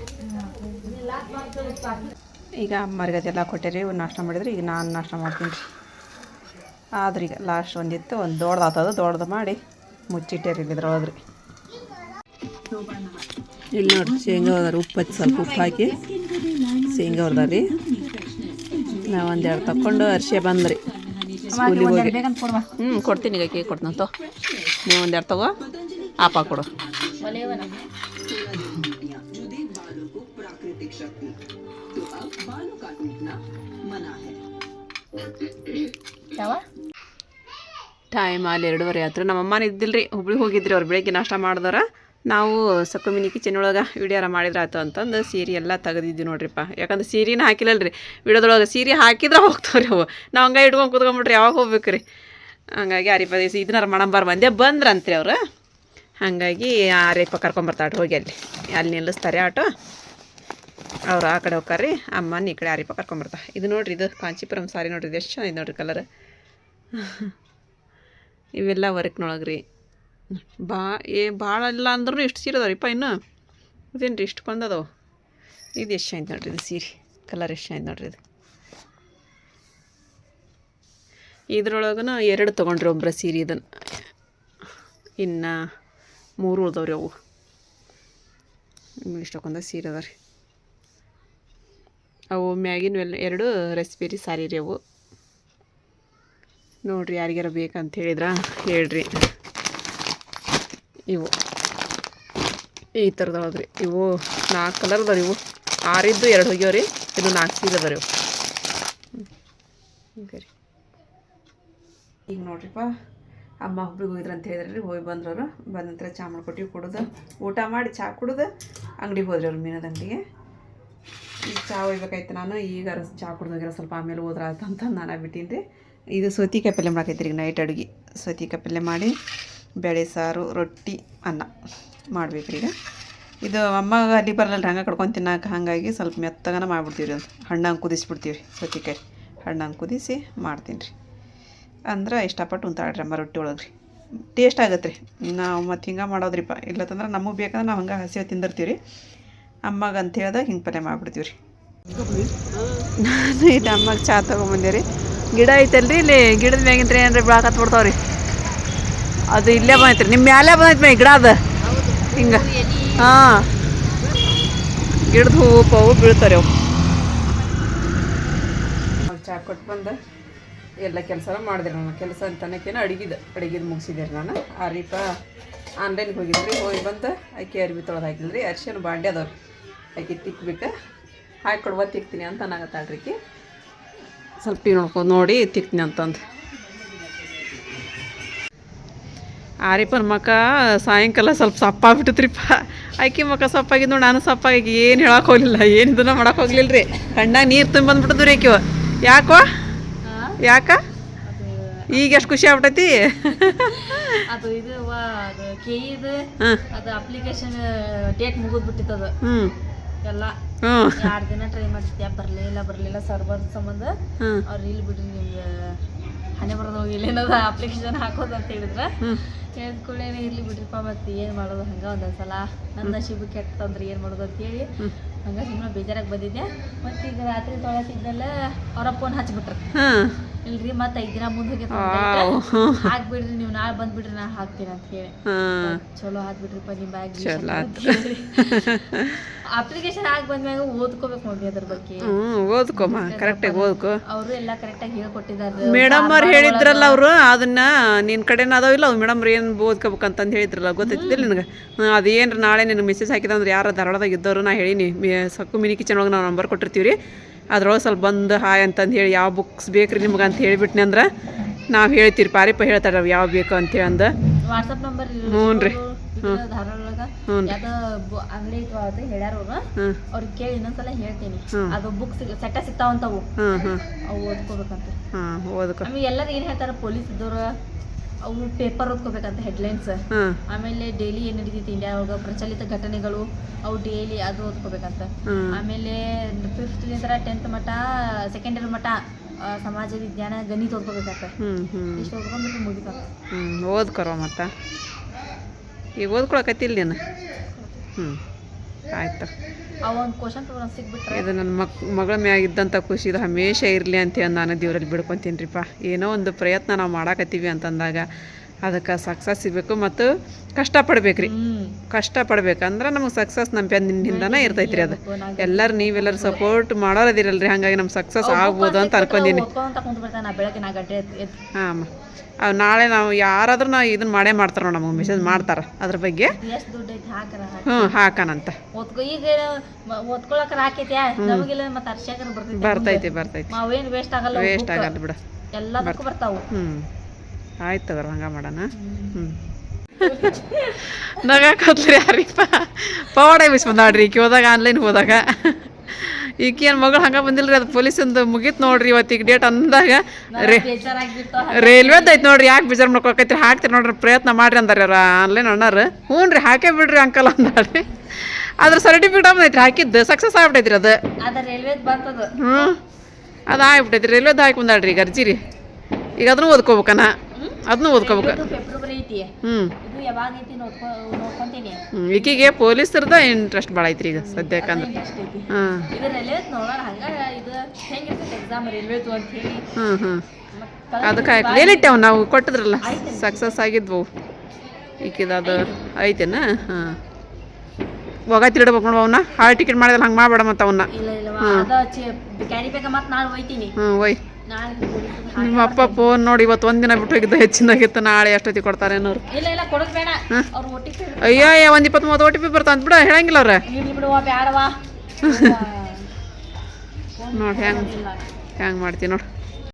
ಈಗ ಅಮ್ಮರಿಗೆ ಅದೆಲ್ಲ ರೀ ಇವ್ರು ನಾಷ್ಟ ಮಾಡಿದ್ರಿ ಈಗ ನಾನು ನಾಷ್ಟ ಮಾಡ್ತೀನಿ ರೀ. ಆದ್ರೆ ಈಗ ಲಾಸ್ಟ್ ಒಂದಿತ್ತು ಒಂದು ದೊಡ್ದು ದೊಡ್ಡದು ಮಾಡಿ. ಮುಚ್ಚಿಟ್ಟೇರಿ ಇದ್ರೊಳಗೆ ರೀ ಇಲ್ಲಿ ನೋಡ್ರಿ ಶೇಂಗಾ ಹೋದ್ರಿ ಉಪ್ಪು ಹಚ್ಚಿ ಸ್ವಲ್ಪ ಉಪ್ಪು ಹಾಕಿ ಶೇಂಗಾ ಅವ್ರದ ರೀ ನಾವು ಒಂದೆರಡು ತಕ್ಕೊಂಡು ಅರ್ಶೆ ಬಂದ್ರಿ. ಸ್ಕೂಲಿಗೆ ಹೋಗಿ. ಹ್ಞೂ ಕೊಡ್ತೀನಿ ಈಗ ಕೇಕ್ ಕೊಡ್ತೀನಿ ತೋ ನೀವು ಒಂದೆರಡು ತಗೋ ಆಪ ಕೊಡು. ಯಾವ? ಟೈಮ್ ಅಲ್ಲಿ ಎರಡೂವರೆ ಆಯ್ತು. ನಮ್ಮ ಅಮ್ಮನ ಇದ್ದಿಲ್ರಿ ಹುಬ್ಳಿಗೆ ಹೋಗಿದ್ರಿ, ಅವ್ರು ಬೆಳಗ್ಗೆ ನಾಷ್ಟ ಮಾಡ್ದಾರ ನಾವು ಸಕ್ಕಮಿನಿ ಕಿಚನ್ ಒಳಗೆ ವಿಡಿಯೋರ ಮಾಡಿದ್ರೆ ಆಯ್ತು ಅಂತಂದು ಸೀರೆ ಎಲ್ಲ ತೆಗೆದಿದ್ವಿ ನೋಡ್ರಿಪ್ಪ. ಯಾಕಂದ್ರೆ ಸೀರೆನ ರೀ ವಿಡಿಯೋದೊಳಗೆ ಸೀರೆ ಹಾಕಿದ್ರೆ ಹೋಗ್ತಾವ್ರಿ ಅವು. ನಾವು ಹಂಗೆ ಇಟ್ಕೊಂಡು ಕುತ್ಕೊಂಡ್ಬಿಟ್ರಿ ಯಾವಾಗ ಹೋಗ್ಬೇಕು ರೀ ಹಂಗಾಗಿ ಆರಿಪ ಇದನ್ನಾರ ಮಾಡಂಬಾರ ಬಂದೆ ಬಂದ್ರಂತ್ರಿ ಅವ್ರು. ಹಾಗಾಗಿ ಆರಿಪ ಕರ್ಕೊಂಬರ್ತಾಳೆ ಹೋಗಿ ಅಲ್ಲಿ. ಅಲ್ಲಿ ನಿಲ್ಲಿಸ್ತಾರೆ ಆಟೋ. ಅವ್ರು ಆ ಕಡೆ ಹೋಗ್ರಿ ಅಮ್ಮನ ಈ ಕಡೆ ಆರಿಪ ಕರ್ಕೊಂಬರ್ತಾ ಇದು ನೋಡ್ರಿ, ಇದು ಕಾಂಚೀಪುರಂ ಸಾರಿ ನೋಡ್ರಿ ಎಷ್ಟು ಚೆನ್ನಾಗಿದೆ ನೋಡ್ರಿ ಕಲರ್ ಇವೆಲ್ಲ ವರ್ಕ್ನೊಳಗೆ ರೀ. ಬಾ, ಏ, ಭಾಳ ಇಲ್ಲ ಅಂದ್ರೂ ಇಷ್ಟು ಸೀರೆ ಅದಾವ್ರಿಪ್ಪ ಇನ್ನು. ಅದೇನು ರೀ ಇಷ್ಟು ಬಂದದವು? ಇದು ಎಷ್ಟು ಆಯ್ತು ನೋಡ್ರಿ ಇದು ಸೀರೆ. ಕಲರ್ ಎಷ್ಟು ಆಯ್ತು ನೋಡ್ರಿ ಇದು. ಇದ್ರೊಳಗೂ ಎರಡು ತೊಗೊಂಡ್ರಿ ಒಬ್ಬರ ಸೀರೆ ಇದನ್ನು ಇನ್ನು ಮೂರು ಉಳ್ದವ್ರಿ ಅವು. ನಿಮ್ಗೆ ಇಷ್ಟಕ್ಕೊಂದ ಸೀರೆ ಅದ ರೀ ಅವು ಮ್ಯಾಗಿನ ಎರಡು ರೆಸಿಪಿ ರೀ ಸಾರಿ ರೀ ಅವು. ನೋಡ್ರಿ ಯಾರಿಗಾರ ಬೇಕಂತ ಹೇಳಿದ್ರ ಹೇಳ್ರಿ. ಇವು ಈ ಥರದೊಳಗೆ ರೀ ಇವು ನಾಲ್ಕು ಕಲರ್ ಅದಾವ ಇವು. ಆರಿದ್ದು ಎರಡು ಹೋಗ್ಯಾವ ರೀ ಇದು ನಾಲ್ಕು ಸೀರೆ ಅದಾವ ಇವು. ಹ್ಞೂ ರೀ ಈಗ ನೋಡ್ರಿಪ್ಪ, ಅಮ್ಮ ಒಬ್ರಿಗೆ ಹೋಗಿದ್ರು ಅಂತ ಹೇಳಿದ್ರಿ ಹೋಗಿ ಬಂದ್ರವರು. ಬಂದ ನಂತರ ಚಾ ಮಾಡ್ಕೊಟ್ಟಿವಿ ಕುಡಿದು. ಊಟ ಮಾಡಿ ಚಾ ಕುಡ್ದು, ಅಂಗಡಿಗೆ ಹೋದ್ರಿ ಅವ್ರು ಮೀನದ ಅಂಗಡಿಗೆ. ಈಗ ಚಾ ಒಯ್ಬೇಕಾಯ್ತು ನಾನು, ಈಗ ಚಾ ಕುಡ್ದೋಗಿರೋ ಸ್ವಲ್ಪ ಆಮೇಲೆ ಹೋದ್ರೆ ಆಯ್ತು ಅಂತ ನಾನು ಬಿಟ್ಟೀನಿ ಇದು ಸೌತಿಕಾಯಿ ಪಲ್ಯ ಮಾಡಾಕೈತಿ ಈಗ ನೈಟ್ ಅಡುಗೆ. ಸೌತಿಕಾಯಿ ಪಲ್ಯ ಮಾಡಿ ಬೇಳೆ ಸಾರು, ರೊಟ್ಟಿ, ಅನ್ನ ಮಾಡ್ಬೇಕ್ರಿ ಈಗ. ಇದು ಅಮ್ಮಗೆ ಅಲ್ಲಿ ಬರಲ್ಲ ಹಂಗೆ ಕಡ್ಕೊಂಡು ತಿನ್ನಕ್ಕೆ ಹಾಗಾಗಿ ಸ್ವಲ್ಪ ಮೆತ್ತಗನ ಮಾಡಿಬಿಡ್ತೀವಿ ರೀ ಅದು ಹಣ್ಣಂಗೆ ಕುದಿಸ್ಬಿಡ್ತೀವಿ ರೀ ಸೌತಿಕಾಯಿ. ಹಣ್ಣಂಗೆ ಕುದಿಸಿ ಮಾಡ್ತೀನಿ ರೀ ಅಂದ್ರೆ ಇಷ್ಟಪಟ್ಟು ಉಂತಾಡ್ರಿ ಅಮ್ಮ ರೊಟ್ಟಿ ಒಳಗೆ ರೀ ಟೇಸ್ಟ್ ಆಗತ್ತೆ ರೀ ನಾವು ಮತ್ತು ಹಿಂಗೆ ಮಾಡೋದ್ರಿಪ್ಪ. ಇಲ್ಲತ್ತಂದ್ರೆ ನಮಗೆ ಬೇಕಂದ್ರೆ ನಾವು ಹಂಗೆ ಹಸಿ ತಿಂದಿರ್ತೀವಿ ರೀ ಅಮ್ಮಗೆ ಅಂತ ಹೇಳ್ದಾಗ ಹಿಂಗೆ ಪಲ್ಯ ಮಾಡ್ಬಿಡ್ತೀವಿ ರೀ ನಾನು ಇದು ಅಮ್ಮಗೆ ಚಾ ತೊಗೊಂಬಂದೆ ರೀ ಗಿಡ ಐತಲ್ರಿ? ಇಲ್ಲಿ ಗಿಡದ ಮ್ಯಾಗಿಂತ್ರ ಏನ್ರಿ ಬೆಳಕತ್ ಬಿಡ್ತಾವ್ರಿ. ಅದು ಇಲ್ಲೇ ಬಂದೈತ್ರಿ ನಿಮ್ಮ ಮ್ಯಾಲೆ ಬಂದೈತೆ ಮೇ ಗಿಡ ಅದು ಹಿಂಗೆ. ಹಾಂ. ಗಿಡದ ಹೂವು ಪವು ಬೀಳ್ತಾರೆ ಅವು. ಚಾ ಕೊಟ್ಟು ಬಂದು. ಎಲ್ಲ ಕೆಲಸ ಮಾಡಿದೆ ನಾನು. ಕೆಲಸ ಅಂತನಕೇನು ಅಡುಗಿದ, ಅಡುಗಿದು ಮುಗಿಸಿದೆ ರೀ ನಾನು. ಆ ರೀಪ ಆನ್ಲೈನ್ಗೆ ಹೋಗಿದ್ರಿ. ಹೋಗಿ ಬಂದು ಅಕ್ಕಿ ಅರ್ಬಿ ತೊಳೆದು ಹಾಕಿದ್ರಿ ಅರ್ಶಿನ ಬಾಂಡೆ ಅದಾವ್ರಿ. ಆಕೆ ತಿಕ್ಬೇಕು. ಹಾಕಿ ಕೊಡುವ ತಿಕ್ತೀನಿ ಅಂತ ಅನ್ನಾಗತ್ತಾಳ್ರಿ ಈಕಿ ಸ್ವಲ್ಪ ನೋಡ್ಕೊ ನೋಡ್ಕೊಂಡು ನೋಡಿ ತಿಕ್ತೀನಿ ಅಂತಂದು. ಆರಿಪನ್ ಮಕ್ಕ ಸಾಯಂಕಾಲ ಸ್ವಲ್ಪ ಸಪ್ಪಾಗ್ಬಿಟ್ಟಿತ್ರಿಪ್ಪ. ಆಕಿ ಮಕ್ಕ ಸಪ್ಪಾಗಿದ್ದು ನೋಡಿ ನಾನು ಸಪ್ಪಾಗಿ ಏನು ಹೇಳಕ್ಕೆ ಹೋಗಲಿಲ್ಲ. ಏನು ಇದನ್ನ ಮಾಡಕ್ಕೆ ಹೋಗ್ಲಿಲ್ಲ ರೀ ಕಣ್ಣಾಗ ನೀರು ತುಂಬ ಬಂದ್ಬಿಟ್ಟದ್ರಿ ರೀ ಆಕಿವ ಯಾಕೋ? ಯಾಕ? ಈಗ ಎಷ್ಟು ಖುಷಿ ಆಗ್ಬಿಟ್ಟೈತಿ? ಅದು ಇದು ಅದು ಅಪ್ಲಿಕೇಶನ್ ಡೇಟ್ ಮುಗಿದ್ ಅದು. ಹ್ಞೂ ಎಲ್ಲ. ಎರಡು ದಿನ ಟ್ರೈ ಮಾಡಿದ್ದೆ ಬರಲಿಲ್ಲ ಬರಲಿಲ್ಲ ಸರ್ವರ್ ಸಂಬಂಧ. ಅವ್ರು ಇಲ್ಲಿ ಬಿಡ್ರಿ ನಿಮ್ಗೆ ಹಣೆ ಬರೋದು ಹೋಗಿಲ್ಲ ಏನದ ಅಪ್ಲಿಕೇಶನ್ ಹಾಕೋದು ಅಂತ ಹೇಳಿದ್ರೆ. ಹೇಳಿದ್ ಕೂಡಲೇ ಇರ್ಲಿ ಬಿಡ್ರಿಪ್ಪ ಮತ್ತೆ ಏನು ಮಾಡೋದು? ಹಂಗೆ ಒಂದೊಂದ್ಸಲ ನನ್ನ ಶಿಬ್ ಕೆಟ್ಟಂದ್ರೆ ಏನು ಮಾಡೋದು? ಅಂತೇಳಿ ಹಂಗ ಸುಮ್ಮನೆ ಬೇಜಾರಾಗಿ ಬಂದಿದ್ದೆ. ಮತ್ತೆ ಈಗ ರಾತ್ರಿ ತೊಳತಿದ್ದಲ್ಲ ಅವರ ಫೋನ್ ಹಚ್ಬಿಟ್ರು. ಇಲ್ರಿ ಮತ್ತೆ ಐದು ದಿನ ಮುಂದೆ ಹೋಗಿ. ಹಾಕ್ಬಿಡ್ರಿ ನೀವು ನಾಳೆ ಬಂದ್ಬಿಡ್ರಿ ನಾ ಹಾಕ್ತೀನಿ ಅಂತ ಹೇಳಿ. ಚಲೋ ಹಾಕ್ಬಿಟ್ರಿಪ್ಪ ನಿಮ್ಮ ಬ್ಯಾಗ್. ಅಪ್ಲಿಕೇಶನ್ ಹಾಕಿ ಬಂದ್ಮ್ಯಾಗ ಓದ್ಕೋಬೇಕು ನೋಡಿ ಅದ್ರ ಬಗ್ಗೆ. ಓದ್ಕೊಮ್ಮ ಕರೆಕ್ಟಾಗಿ ಓದ್ಕೊ. ಅವರು ಎಲ್ಲ ಕರೆಕ್ಟಾಗಿ ಹೇಳ್ಕೊಟ್ಟಿದ್ದಾರೆ ಮೇಡಮ್ ಅವ್ರು ಹೇಳಿದ್ರಲ್ಲ ಅವರು ಅದನ್ನ ನಿನ್ನ ಕಡೆನ ಅದಾವಿಲ್ಲ ಅವು ಮೇಡಮ್ ಏನು ಓದ್ಕೋಬೇಕಂತಂದು ಹೇಳಿದ್ರಲ್ಲ ಗೊತ್ತಿಲ್ಲ ನಿನಗೆ? ಅದೇನು ನಾಳೆ ನಿನ್ ಮೆಸೇಜ್ ಹಾಕಿದಂದ್ರೆ ಯಾರು ಧಾರವಾಡದಾಗ ಇದ್ದವ್ರು ನಾ ಹೇಳಿನಿ. ಸಕ್ಕು ಮಿನಿ ಕಿಚನ್ ಒಳಗೆ ನಾವು ನಂಬರ್ ಕೊಟ್ಟಿರ್ತೀವಿ ರೀ ಅದ್ರೊಳಗೆ ಸ್ವಲ್ಪ ಬಂದು ಹಾಯ್ ಅಂತಂದು ಹೇಳಿ ಯಾವ ಬುಕ್ಸ್ ಬೇಕ್ರಿ ನಿಮ್ಗೆ ಅಂತ ಹೇಳಿಬಿಟ್ನಿ ಅಂದ್ರೆ ನಾವು ಹೇಳ್ತೀರಿ ಪಾರಿಪ ಹೇಳ್ತಾರೆ ಯಾವ ಬೇಕು ಅಂತೇಳಿ ಅಂದ ವಾಟ್ಸಪ್ ನಂಬರ್ ಹ್ಞೂ ರೀ ಹ್ಞೂ ಹ್ಞೂ ಹ್ಞೂ ಹ್ಞೂ ಹಾಂ ಓದ್ಕೊ. ಅವು ಪೇಪರ್ ಓದ್ಕೋಬೇಕಂತ ಹೆಡ್ಲೈನ್ಸ್ ಆಮೇಲೆ ಡೈಲಿ ಏನ್ ನಡೀತೈತಿ ಇಂಡಿಯಾ ಅವಾಗ ಪ್ರಚಲಿತ ಘಟನೆಗಳು ಅವು ಡೈಲಿ ಅದು ಓದ್ಕೋಬೇಕಂತ. ಆಮೇಲೆ ಆಮೇಲೆ ನಂತರ ಟೆಂತ್ ಮಟ್ಟ ಸೆಕೆಂಡ್ ಇಯರ್ ಮಟ್ಟ ಸಮಾಜ ವಿಜ್ಞಾನ ಗಣಿತ ಓದ್ಕೋಬೇಕಂತ. ಇಷ್ಟು ಓದ್ಕೊಂಡ್ಬಿಟ್ಟು ಮುಗಿತ. ಹ್ಞೂ ಓದ್ಕೊರೋ ಮತ್ತ ಈಗ ಓದ್ಕೊಳಕತ್ತಿಲ್ಲ ನೀನು? ಹ್ಞೂ ಆಯ್ತು. ಅವ ಒಂದು ಸಿಕ್ಬಿಟ್ರೆ ಇದು ನನ್ನ ಮಕ್, ಮಗಳ ಮ್ಯಾಗಿದ್ದಂಥ ಖುಷಿ ಇದು ಹಮೇಶ ಇರಲಿ ಅಂತ ನಾನು ದೇವರಲ್ಲಿ ಬಿಡ್ಕೊತೀನಿ ರೀಪ್ಪ ಏನೋ ಒಂದು ಪ್ರಯತ್ನ ನಾವು ಮಾಡಾಕತ್ತೀವಿ ಅಂತಂದಾಗ ಅದಕ್ಕೆ ಸಕ್ಸಸ್ ಸಿಗಬೇಕು ಮತ್ತು ಕಷ್ಟಪಡ್ಬೇಕು ರೀ ಕಷ್ಟ ಪಡ್ಬೇಕಂದ್ರೆ ನಮಗೆ ಸಕ್ಸಸ್ ನಮ್ಮ ಬೆನ್ನಿಂದನೇ ಇರ್ತೈತೆ ರೀ ಅದು. ಎಲ್ಲರೂ ನೀವೆಲ್ಲರೂ ಸಪೋರ್ಟ್ ಮಾಡೋರದಿರಲ್ರಿ ಹಾಗಾಗಿ ನಮ್ಗೆ ಸಕ್ಸಸ್ ಆಗ್ಬೋದು ಅಂತ ಅನ್ಕೊಂಡೀನಿ. ಹಾಂ ಅವ್ ನಾಳೆ ನಾವು ಯಾರಾದ್ರೂ ನಾವು ಇದನ್ನ ಮಾಡೇ ಮಾಡ್ತಾರ ನಮಗೆ ಮೆಸೇಜ್ ಮಾಡ್ತಾರ. ಅದ್ರ ಬಗ್ಗೆ ಹ್ಞೂ ಹಾಕನಂತ. ಬರ್ತೈತಿ ಬರ್ತೈತಿ ವೇಸ್ಟ್ ಆಗಲ್ಲ ಬಿಡು. ಎಲ್ಲದಕ್ಕೂ ಬರ್ತಾವು. ಹ್ಞೂ. ಆಯ್ತು ತಗೋರಿ ಹಂಗೆ ಮಾಡೋಣ. ಹ್ಞೂ ನಗಾಕತ್ರಿ ಯಾರಿಪ್ಪ? ಪವಾಡ ಬಿಸ್ ಬಂದಾಡ್ರಿ ಈಕೆ ಹೋದಾಗ ಆನ್ಲೈನ್ ಹೋದಾಗ. ಈಕೆ ಏನು ಮಗಳು ಹಂಗೆ ಬಂದಿಲ್ರಿ ಅದು ಪೊಲೀಸಿಂದು ಮುಗೀತು ನೋಡ್ರಿ ಇವತ್ತಿಗೆ ಡೇಟ್ ಅಂದಾಗ. ರೇ ರೈಲ್ವೇದ ಐತೆ ನೋಡ್ರಿ ಯಾಕೆ ಬೇಜಾರು ಮಾಡ್ಕೊಕೈತ್ರಿ ಹಾಕ್ತೀರಿ ನೋಡ್ರಿ ಪ್ರಯತ್ನ ಮಾಡ್ರಿ ಅಂದಾರ ಅವ್ರ. ಆನ್ಲೈನ್ ಅಣ್ಣಾರು. ಹ್ಞೂ ರೀ ಹಾಕೇ ಬಿಡ್ರಿ ಅಂಕಲ್ ಅಂದಾಡ್ರಿ ಅದ್ರ ಸರ್ಟಿಫಿಕೇಟ್ ಐತ್ರಿ ಹಾಕಿದ್ದು. ಸಕ್ಸಸ್ ಆಗ್ಬಿಟ್ಟೈತ್ರಿ ಅದು. ಹ್ಞೂ ಅದು ಆಗ್ಬಿಟ್ಟೈತಿ ರೈಲ್ವೇದ ಹಾಕಿ ಬಂದಾಳ್ರಿ ಈಗ ಅರ್ಜಿ ರೀ ಈಗ ಅದನ್ನು ಓದ್ಕೋಬೇಕನ. ಅದನ್ನು ಓದ್ಕೋಬೇಕು. ಫೆಬ್ರವರಿ ಐತಿ. ಹ್ಞೂ ಇದು ಯಾವಾಗ ಐತಿ ನೋಡ್ಕೊ ನೋಡ್ಕೊಂತೀನಿ. ಹ್ಞೂ ಈಕಿಗೆ ಪೊಲೀಸರ್ದ ಇಂಟ್ರೆಸ್ಟ್ ಭಾಳ ಐತ್ರಿ ಈಗ ಸದ್ಯಕ್ಕಂದ್ರೆ ಇಂಟ್ರೆಸ್ಟ್ ಐತಿ. ಹಾಂ. ಇದು ನೋಡೋಣ ಹಂಗ ಇದು ಹೆಂಗಿರ್ತೈತಿ ಎಕ್ಸಾಮ್ ರೈಲ್ವೇದು ಅಂತ ಹೇಳಿ. ಹ್ಞೂ ಹ್ಞೂ ಮತ್ತ್ ಅದಕ್ಕೆ ಹಾಕಿ ಎಲ್ಲಿಟ್ಟೆವು ನಾವು? ಕೊಟ್ಟಿದ್ರಲ್ಲ. ಸಕ್ಸಸ್ ಆಗಿದ್ವು. ಈಕಿದ ಅದು ಐತೇನ? ಹಾಂ. ಹೋಗತ್ತಿ ಇಡ್ಬೇಕು ನೋಡು ಅವನ್ನ ಹಾಳು ಟಿಕೆಟ್ ಮಾಡಿದ್ರೆ ಹಂಗೆ ಮಾಡ್ಬೇಡ ಮತ್ತು ಅವನ್ನ ಇಲ್ಲ ಇಲ್ಲ. ಅದ ಕ್ಯಾರಿ ಬೇಗ ಮತ್ತೆ ನಾಳೆ ಒಯ್ತೀನಿ ಹ್ಞೂ ಒಯ್ ನಿಮ್ಮ ಅಪ್ಪ ಫೋನ್ ನೋಡಿ ಇವತ್ತು ಒಂದಿನ ಬಿಟ್ಟು ಹೋಗಿದ್ದು ಹೆಚ್ಚಿನಾಗಿತ್ತು ನಾಳೆ ಎಷ್ಟೊತ್ತಿಗೆ ಕೊಡ್ತಾರೆ ಅನ್ನೋರು. ಒಟ್ಟಿ ಅಯ್ಯೋ ಅಯ್ಯೋ ಒಂದು ಇಪ್ಪತ್ತು ಮೂವತ್ತು ಓ ಟಿ ಪಿ ಬರ್ತಾ ಅಂತ ಬಿಡ ಹೇಳಂಗಿಲ್ಲ ಅವ್ರೆ. ನೋಡಿ ಹೆಂಗೆ ಹೆಂಗೆ ಮಾಡ್ತೀನಿ ನೋಡಿ.